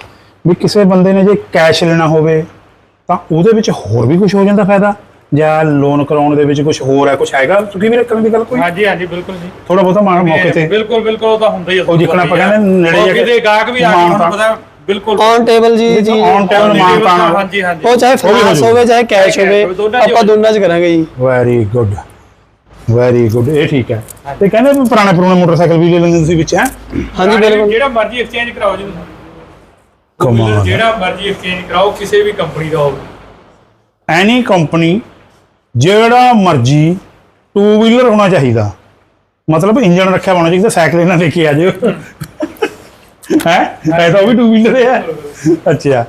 ਵੀ ਕਿਸੇ ਬੰਦੇ ਨੇ ਜੇ ਕੈਸ਼ ਲੈਣਾ ਹੋਵੇ ਤਾਂ ਉਹਦੇ ਵਿੱਚ ਹੋਰ ਵੀ ਕੁਝ ਹੋ ਜਾਂਦਾ ਫਾਇਦਾ? ਜਾਂ ਲੋਨ ਕਰਾਉਣ ਦੇ ਵਿੱਚ ਕੁਝ ਹੋਰ ਹੈ ਕੁਝ ਹੈਗਾ? ਤੁਸੀਂ ਵੀ ਰੱਖਣ ਦੀ ਗੱਲ ਕੋਈ? ਹਾਂਜੀ ਹਾਂਜੀ ਬਿਲਕੁਲ ਜੀ। ਥੋੜਾ ਬਹੁਤਾ ਮਾਣ ਮੌਕੇ ਤੇ। ਬਿਲਕੁਲ ਬਿਲਕੁਲ ਉਹ ਤਾਂ ਹੁੰਦਾ ਹੀ ਉਹ ਜਿੱਕਣਾ ਆਪਾਂ ਕਹਿੰਦੇ ਨੇੜੇ ਜਾ ਕੇ ਗਾਹਕ ਵੀ ਆ ਕੇ ਪਤਾ ਬਿਲਕੁਲ। ਔਨ ਟੇਬਲ ਜੀ ਜੀ। on table ਮਾਨ ਤਾਨ ਹਾਂਜੀ ਹਾਂਜੀ। ਉਹ ਚਾਹੇ ਫਾਈਨਾਂਸ। ਹੋਵੇ ਚਾਹੇ ਕੈਸ਼ ਹੋਵੇ ਆਪਾਂ ਦੋਨਾਂ 'ਚ ਕਰਾਂਗੇ ਜੀ। ਵੈਰੀ ਗੁੱਡ ਵੈਰੀ ਗੁੱਡ ਇਹ ਠੀਕ ਹੈ। ਤੇ ਕਹਿੰਦੇ ਵੀ ਪੁਰਾਣੇ ਪੁਰਾਣੇ ਮੋਟਰਸਾਈਕਲ ਵੀ ਲੈ ਲੈਂਦੇ ਤੁਸੀਂ ਵਿੱਚ ਹੈ? ਹਾਂਜੀ ਬਿਲਕੁਲ। ਜਿਹੜਾ ਮਰਜ਼ੀ ਐਕਸਚੇਂਜ ਕਰਾਓ ਜੀ। ਤੁਸੀਂ ਕਮਾਲ ਜਿਹੜਾ ਮਰਜ਼ੀ ਐਕਸਚੇਂਜ ਕਰਾਓ ਕਿਸੇ ਵੀ ਕੰਪਨੀ ਦਾ ਹੋਵੇ। ਐਨੀ ਕੰਪਨੀ ਜਿਹੜਾ ਮਰਜ਼ੀ ਟੂ ਵੀਲਰ ਹੋਣਾ ਚਾਹੀਦਾ। ਮਤਲਬ ਇੰਜਨ ਰੱਖਿਆ ਹੋਣਾ ਚਾਹੀਦਾ ਸਾਈਕਲ ਇਹਨਾਂ ਲੈ ਕੇ ਆ ਜਿਓ ਹੈ? ਐ ਤਾਂ ਉਹ ਵੀ ਟੂ ਵੀਲਰ ਹੈ। ਅੱਛਾ।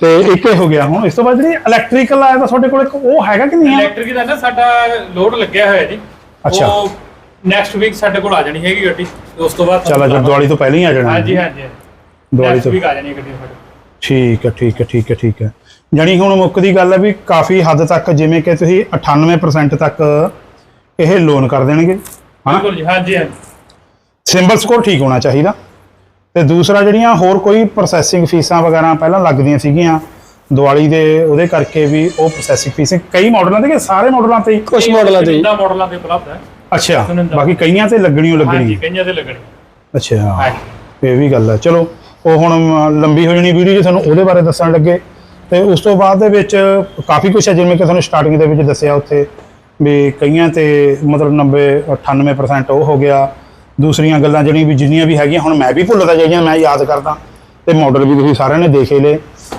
ਤੇ ਇੱਕ ਇਹ ਹੋ ਗਿਆ ਹੁਣ। ਇਸ ਤੋਂ ਬਾਅਦ ਜਿਹੜੀ ਇਲੈਕਟ੍ਰੀਕਲ ਆਇਆ ਤਾਂ ਤੁਹਾਡੇ ਕੋਲ ਇੱਕ ਉਹ ਹੈਗਾ ਕਿ ਨਹੀਂ ਹੈ ਇਲੈਕਟ੍ਰਿਕ ਦਾ ਨਾ ਸਾਡਾ ਲੋਡ ਲੱਗਿਆ ਹੋਇਆ ਜੀ। ਅੱਛਾ। ਉਹ ਨੈਕਸਟ ਵੀਕ ਸਾਡੇ ਕੋਲ ਆ ਜਾਣੀ ਹੈਗੀ ਗੱਡੀ। ਤੇ ਉਸ ਤੋਂ ਬਾਅਦ ਚਲ ਅਜਰ ਦਿਵਾਲੀ ਤੋਂ ਪਹਿਲਾਂ ਹੀ ਆ ਜਾਣਾ। ਹਾਂਜੀ ਹਾਂਜੀ। ਦਿਵਾਲੀ ਨੈਕਸਟ ਤੋਂ ਵੀਕ ਆ ਜਾਣੀ ਹੈ ਗੱਡੀ ਸਾਡੇ ਠੀਕ ਹੈ ਠੀਕ ਹੈ ਠੀਕ ਹੈ ਠੀਕ ਹੈ। ਜਾਣੀ ਹੁਣ ਮੁੱਕਦੀ ਗੱਲ ਹੈ ਵੀ ਕਾਫੀ ਹੱਦ ਤੱਕ ਜਿਵੇਂ ਕਿ ਤੁਸੀਂ 98% ਤੱਕ ਇਹ ਲੋਨ ਕਰ ਦੇਣਗੇ। ਹਨਾ? ਬਿਲਕੁਲ ਜੀ ਹਾਂਜੀ ਹਾਂਜੀ। ਸਿੰਬਲ ਸਕੋਰ ਠੀਕ ਹੋਣਾ ਚਾਹੀਦਾ। ਤੇ ਦੂਸਰਾ ਜਿਹੜੀਆਂ ਹੋਰ ਕੋਈ ਪ੍ਰੋਸੈਸਿੰਗ ਫੀਸਾਂ ਵਗੈਰਾ ਪਹਿਲਾਂ ਲੱਗਦੀਆਂ ਸੀਗੀਆਂ ਦੀਵਾਲੀ ਦੇ ਉਹਦੇ ਕਰਕੇ ਵੀ ਉਹ ਪ੍ਰੋਸੈਸਿੰਗ ਫੀਸ ਕਈ ਮਾਡਲਾਂ ਤੇ ਕਿ ਸਾਰੇ ਮਾਡਲਾਂ ਤੇ? ਕੁਝ ਮਾਡਲਾਂ ਤੇ ਜਿੰਨਾ ਮਾਡਲਾਂ ਤੇ ਉਪਲਬਧ ਹੈ? ਅੱਛਾ। ਬਾਕੀ ਕਈਆਂ ਤੇ ਲੱਗਣੀ ਹਾਂਜੀ ਲੱਗਣੀ ਕਈਆਂ ਤੇ ਲੱਗਣੀ ਅੱਛਾ ਇਹ ਵੀ ਗੱਲ ਹੈ। ਚਲੋ ਉਹ ਹੁਣ ਲੰਬੀ ਹੋ ਜਾਣੀ ਵੀਡੀਓ ਜੇ ਤੁਹਾਨੂੰ ਉਹਦੇ ਬਾਰੇ ਦੱਸਣ ਲੱਗੇ। ਤੇ ਉਸ ਤੋਂ ਬਾਅਦ ਦੇ ਵਿੱਚ ਕਾਫੀ ਕੁਝ ਹੈ ਜਿਵੇਂ ਕਿ ਤੁਹਾਨੂੰ ਸਟਾਰਟਿੰਗ ਦੇ ਵਿੱਚ ਦੱਸਿਆ ਉੱਥੇ ਵੀ ਕਈਆਂ ਤੇ ਮਤਲਬ 90 98% ਉਹ ਹੋ ਗਿਆ। ਦੂਸਰੀਆਂ ਗੱਲਾਂ ਜਿਹੜੀਆਂ ਵੀ ਜਿੰਨੀਆਂ ਵੀ ਹੈਗੀਆਂ, ਹੁਣ ਮੈਂ ਵੀ ਭੁੱਲਦਾ ਜਾਈਆਂ, ਮੈਂ ਯਾਦ ਕਰਦਾ। ਤੇ ਮਾਡਲ ਵੀ ਤੁਸੀਂ ਸਾਰਿਆਂ ਨੇ ਦੇਖੇ ਲਏ।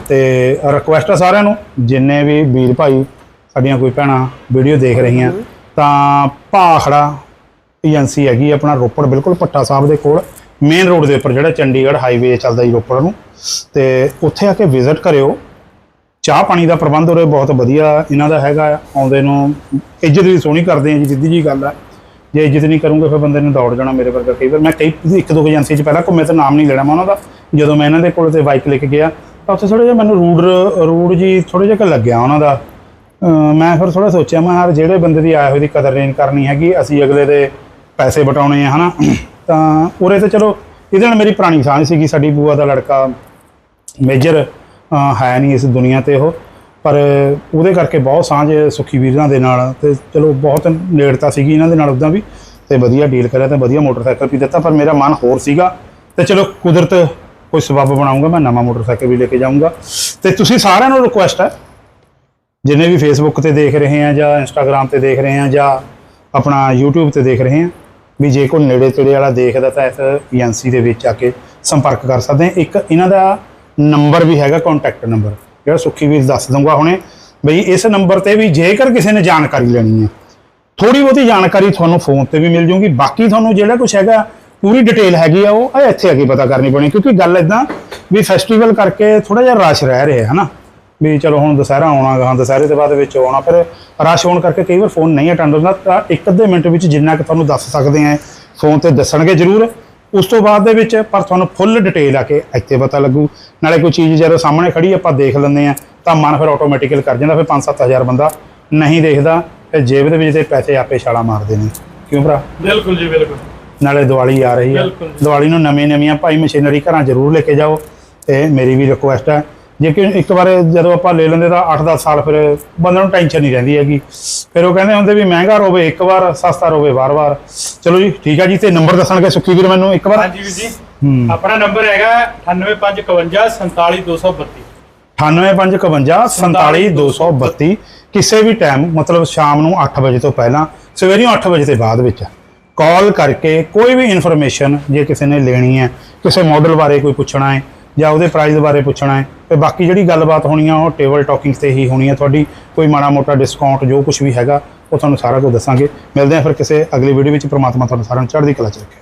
ਤੇ ਰਿਕੁਐਸਟ ਆ ਸਾਰਿਆਂ ਨੂੰ, ਜਿੰਨੇ ਵੀ ਵੀਰ ਭਾਈ ਸਾਡੀਆਂ ਕੋਈ ਭੈਣਾਂ ਵੀਡੀਓ ਦੇਖ ਰਹੀਆਂ, ਤਾਂ ਭਾਖੜਾ ਏਜੰਸੀ ਹੈਗੀ ਆਪਣਾ ਰੋਪੜ, ਬਿਲਕੁਲ ਪੱਟਾ ਸਾਹਿਬ ਦੇ ਕੋਲ ਮੇਨ ਰੋਡ ਦੇ ਉੱਪਰ, ਜਿਹੜਾ ਚੰਡੀਗੜ੍ਹ ਹਾਈਵੇ ਚੱਲਦਾ ਜੀ ਰੋਪੜ ਨੂੰ। ਤੇ ਉੱਥੇ ਆ ਕੇ ਵਿਜ਼ਿਟ ਕਰਿਓ। ਚਾਹ ਪਾਣੀ ਦਾ ਪ੍ਰਬੰਧ ਉਰੇ ਬਹੁਤ ਵਧੀਆ ਇਹਨਾਂ ਦਾ ਹੈਗਾ ਆਉਂਦੇ ਨੂੰ ਇੱਜ਼ਤ ਵੀ ਸੋਹਣੀ ਕਰਦੇ ਆ ਜੀ, ਸਿੱਧੀ ਜੀ ਗੱਲ ਆ। ਜੇ ਇੱਜ਼ਤ ਨਹੀਂ ਕਰੂੰਗੇ, ਫਿਰ ਬੰਦੇ ਨੇ ਦੌੜ ਜਾਣਾ ਮੇਰੇ ਵਰਗਾ ਕਈ ਵਾਰ। ਮੈਂ ਕਈ ਇੱਕ ਦੋ ਏਜੰਸੀ 'ਚ ਪਹਿਲਾਂ ਘੁੰਮੇ ਤਾਂ ਨਾਮ ਨਹੀਂ ਲੈਣਾ ਮੈਂ ਉਹਨਾਂ ਦਾ। ਜਦੋਂ ਮੈਂ ਇਹਨਾਂ ਦੇ ਕੋਲ ਤੇ ਬਾਈਕ ਲੈ ਕੇ ਗਿਆ, ਤਾਂ ਉੱਥੇ ਥੋੜਾ ਜਿਹਾ ਮੈਨੂੰ ਰੂਡ ਰੂਡ ਜੀ ਥੋੜਾ ਜਿਹਾ ਲੱਗਿਆ ਉਹਨਾਂ ਦਾ। ਮੈਂ ਫਿਰ ਥੋੜਾ ਸੋਚਿਆ, ਮੈਂ ਯਾਰ ਜਿਹੜੇ ਬੰਦੇ ਦੀ ਆਏ ਹੋਏ ਦੀ ਕਦਰ ਨਹੀਂ ਕਰਨੀ ਹੈਗੀ, ਅਸੀਂ ਅਗਲੇ ਦੇ ਪੈਸੇ ਬਟਾਉਣੇ ਆ, ਹਨਾ? ਤਾਂ ਉਰੇ ਤੇ ਚਲੋ, ਇਹਦੇ ਨਾਲ ਮੇਰੀ ਪੁਰਾਣੀ ਸਾਂਝ ਸੀਗੀ, ਸਾਡੀ ਬੂਆ ਦਾ ਲੜਕਾ ਮੇਜਰ ਹੈ ਨਹੀਂ ਇਸ ਦੁਨੀਆ ਤੇ ਉਹ। ਪਰ ਉਹਦੇ ਕਰਕੇ ਬਹੁਤ ਸਾਂਝ ਸੁਖੀ ਵੀਰਾਂ ਦੇ ਨਾਲ। ਤੇ ਚਲੋ ਬਹੁਤ ਨੇੜਤਾ ਸੀਗੀ ਇਹਨਾਂ ਦੇ ਨਾਲ ਉਦਾਂ ਵੀ, ਤੇ ਵਧੀਆ ਡੀਲ ਕਰਿਆ ਤੇ ਵਧੀਆ ਮੋਟਰਸਾਈਕਲ ਵੀ ਦਿੱਤਾ, ਪਰ ਮੇਰਾ ਮਨ ਹੋਰ ਸੀਗਾ। ਤੇ ਚਲੋ ਕੁਦਰਤ ਕੋਈ ਸਬੱਬ ਬਣਾਉਂਗਾ ਮੈਂ ਨਵਾਂ ਮੋਟਰਸਾਈਕਲ ਵੀ ਲੈ ਕੇ ਜਾਊਂਗਾ। ਤੇ ਤੁਸੀਂ ਸਾਰਿਆਂ ਨੂੰ ਰਿਕੁਐਸਟ ਹੈ, ਜਿੰਨੇ ਵੀ ਫੇਸਬੁੱਕ ਤੇ ਦੇਖ ਰਹੇ ਆ ਜਾਂ ਇੰਸਟਾਗ੍ਰam ਤੇ ਦੇਖ ਰਹੇ ਆ ਜਾਂ ਆਪਣਾ YouTube ਤੇ ਦੇਖ ਰਹੇ ਆ, ਵੀ ਜੇ ਕੋਈ ਨੇੜੇ ਤੇੜੇ ਵਾਲਾ ਦੇਖਦਾ ਤਾਂ ਇਸ ਏਜੰਸੀ ਦੇ ਵਿੱਚ ਆ ਕੇ ਸੰਪਰਕ ਕਰ ਸਕਦੇ ਆ। ਇੱਕ ਇਹਨਾਂ ਦਾ ਨੰਬਰ ਵੀ ਹੈਗਾ ਕੰਟੈਕਟ ਨੰਬਰ ਜਿਹੜਾ ਸੁੱਖੀ ਵੀਰ ਦੱਸ ਦਊਂਗਾ ਹੁਣੇ, ਬਈ ਇਸ ਨੰਬਰ ਤੇ ਵੀ ਜੇਕਰ ਕਿਸੇ ਨੇ ਜਾਣਕਾਰੀ ਲੈਣੀ ਹੈ ਥੋੜੀ ਬਹੁਤੀ ਜਾਣਕਾਰੀ ਤੁਹਾਨੂੰ ਫੋਨ ਤੇ ਵੀ ਮਿਲ ਜੂਗੀ, ਬਾਕੀ ਤੁਹਾਨੂੰ ਜਿਹੜਾ ਕੁਝ ਹੈਗਾ, ਪੂਰੀ ਡਿਟੇਲ ਹੈਗੀ ਆ ਉਹ ਇੱਥੇ ਆ ਕੇ ਪਤਾ ਕਰਨੀ ਪੈਣੀ, ਕਿਉਂਕਿ ਗੱਲ ਇਦਾਂ ਵੀ ਫੈਸਟੀਵਲ ਕਰਕੇ ਥੋੜਾ ਜਿਹਾ ਰਸ਼ ਰਹਿ ਰਿਹਾ ਹੈ ਨਾ ਵੀ ਚਲੋ ਹੁਣ ਦੁਸਹਿਰਾ ਆਉਣਾ ਗਾ, ਦੁਸਹਿਰੇ ਦੇ ਬਾਅਦ ਵਿੱਚ ਆਉਣਾ, ਫਿਰ ਰਸ਼ ਹੋਣ ਕਰਕੇ ਕਈ ਵਾਰ ਫੋਨ ਨਹੀਂ ਅਟੈਂਡ ਹੁੰਦਾ, ਤਾਂ ਇੱਕ ਅੱਧੇ ਮਿੰਟ ਵਿੱਚ ਜਿੰਨਾ ਕਿ ਤੁਹਾਨੂੰ ਦੱਸ ਸਕਦੇ ਆ, ਫੋਨ ਤੇ ਦੱਸਣਗੇ ਜ਼ਰੂਰ। ਉਸ ਤੋਂ ਬਾਅਦ ਦੇ ਵਿੱਚ ਪਰ ਤੁਹਾਨੂੰ ਫੁੱਲ ਡਿਟੇਲ ਆ ਕੇ ਇੱਥੇ ਪਤਾ ਲੱਗੂ। ਨਾਲੇ ਕੋਈ ਚੀਜ਼ ਜਦੋਂ ਸਾਹਮਣੇ ਖੜੀ ਆਪਾਂ ਦੇਖ ਲੈਂਦੇ ਆ ਤਾਂ ਮਨ ਫਿਰ ਆਟੋਮੈਟਿਕਲ ਕਰ ਜਾਂਦਾ ਫਿਰ 5-7000 ਬੰਦਾ ਨਹੀਂ ਦੇਖਦਾ ਫਿਰ ਜੇਬ ਦੇ ਵਿੱਚ ਤੇ ਪੈਸੇ ਆਪੇ ਛਾਲਾ ਮਾਰਦੇ ਨੇ। ਕਿਉਂ ਭਰਾ? ਬਿਲਕੁਲ ਜੀ ਬਿਲਕੁਲ। ਨਾਲੇ ਦੀਵਾਲੀ ਆ ਰਹੀ ਹੈ। ਦੀਵਾਲੀ ਨੂੰ ਨਵੀਂ ਨਵੀਆਂ ਭਾਈ ਮਸ਼ੀਨਰੀ ਘਰਾਂ ਜ਼ਰੂਰ ਲੈ ਕੇ ਜਾਓ ਤੇ ਮੇਰੀ ਵੀ ਰਿਕੁਐਸਟ ਹੈ ਜੇ ਕਿ ਇੱਕ ਵਾਰ ਜਦੋਂ ਆਪਾਂ ਲੈ ਲੈਂਦੇ ਤਾਂ 8-10 ਸਾਲ ਫਿਰ ਬੰਦੇ ਨੂੰ ਟੈਨਸ਼ਨ ਨਹੀਂ ਰਹਿੰਦੀ ਹੈਗੀ। ਫਿਰ ਉਹ ਕਹਿੰਦੇ ਹੁੰਦੇ ਵੀ ਮਹਿੰਗਾ ਰੋਵੇ ਇੱਕ ਵਾਰ ਸਸਤਾ ਰੋਵੇ ਵਾਰ-ਵਾਰ ਚਲੋ ਜੀ ਠੀਕ ਹੈ ਜੀ ਤੇ ਨੰਬਰ ਦੱਸਣਗੇ ਸੁੱਖੀ ਵੀਰ ਮੈਨੂੰ ਇੱਕ ਵਾਰ। ਹਾਂਜੀ ਵੀਰ ਜੀ ਆਪਣਾ ਨੰਬਰ ਹੈਗਾ 98551 47232 98551 47232 ਕਿਸੇ ਵੀ ਟਾਈਮ ਮਤਲਬ ਸ਼ਾਮ ਨੂੰ 8 ਵਜੇ ਤੋਂ ਪਹਿਲਾਂ ਸਵੇਰੇ 8 ਵਜੇ ਤੋਂ ਬਾਅਦ ਵਿੱਚ ਕਾਲ ਕਰਕੇ ਕੋਈ ਵੀ ਇਨਫੋਰਮੇਸ਼ਨ ਜੇ ਕਿਸੇ ਨੇ ਲੈਣੀ ਹੈ ਕਿਸੇ ਮਾਡਲ ਬਾਰੇ ਕੋਈ ਪੁੱਛਣਾ ਹੈ ਜਾਂ ਉਹਦੇ ਪ੍ਰਾਈਸ ਬਾਰੇ ਪੁੱਛਣਾ ਹੈ, ਤੇ ਬਾਕੀ ਜਿਹੜੀ ਗੱਲਬਾਤ ਹੋਣੀ ਆ, ਉਹ ਟੇਬਲ ਟਾਕਿੰਗ ਤੇ ਹੀ ਹੋਣੀ ਹੈ ਤੁਹਾਡੀ, ਕੋਈ ਮਾੜਾ ਮੋਟਾ ਡਿਸਕਾਊਂਟ ਜੋ ਕੁਝ ਵੀ ਹੈਗਾ, ਉਹ ਤੁਹਾਨੂੰ ਸਾਰਾ ਕੁਝ ਦੱਸਾਂਗੇ। ਮਿਲਦੇ ਹਾਂ ਫਿਰ ਕਿਸੇ ਅਗਲੀ ਵੀਡੀਓ ਵਿੱਚ, ਪ੍ਰਮਾਤਮਾ ਤੁਹਾਨੂੰ ਸਾਰਿਆਂ ਨੂੰ ਚੜ੍ਹਦੀ ਕਲਾ ਚ ਰੱਖੇ।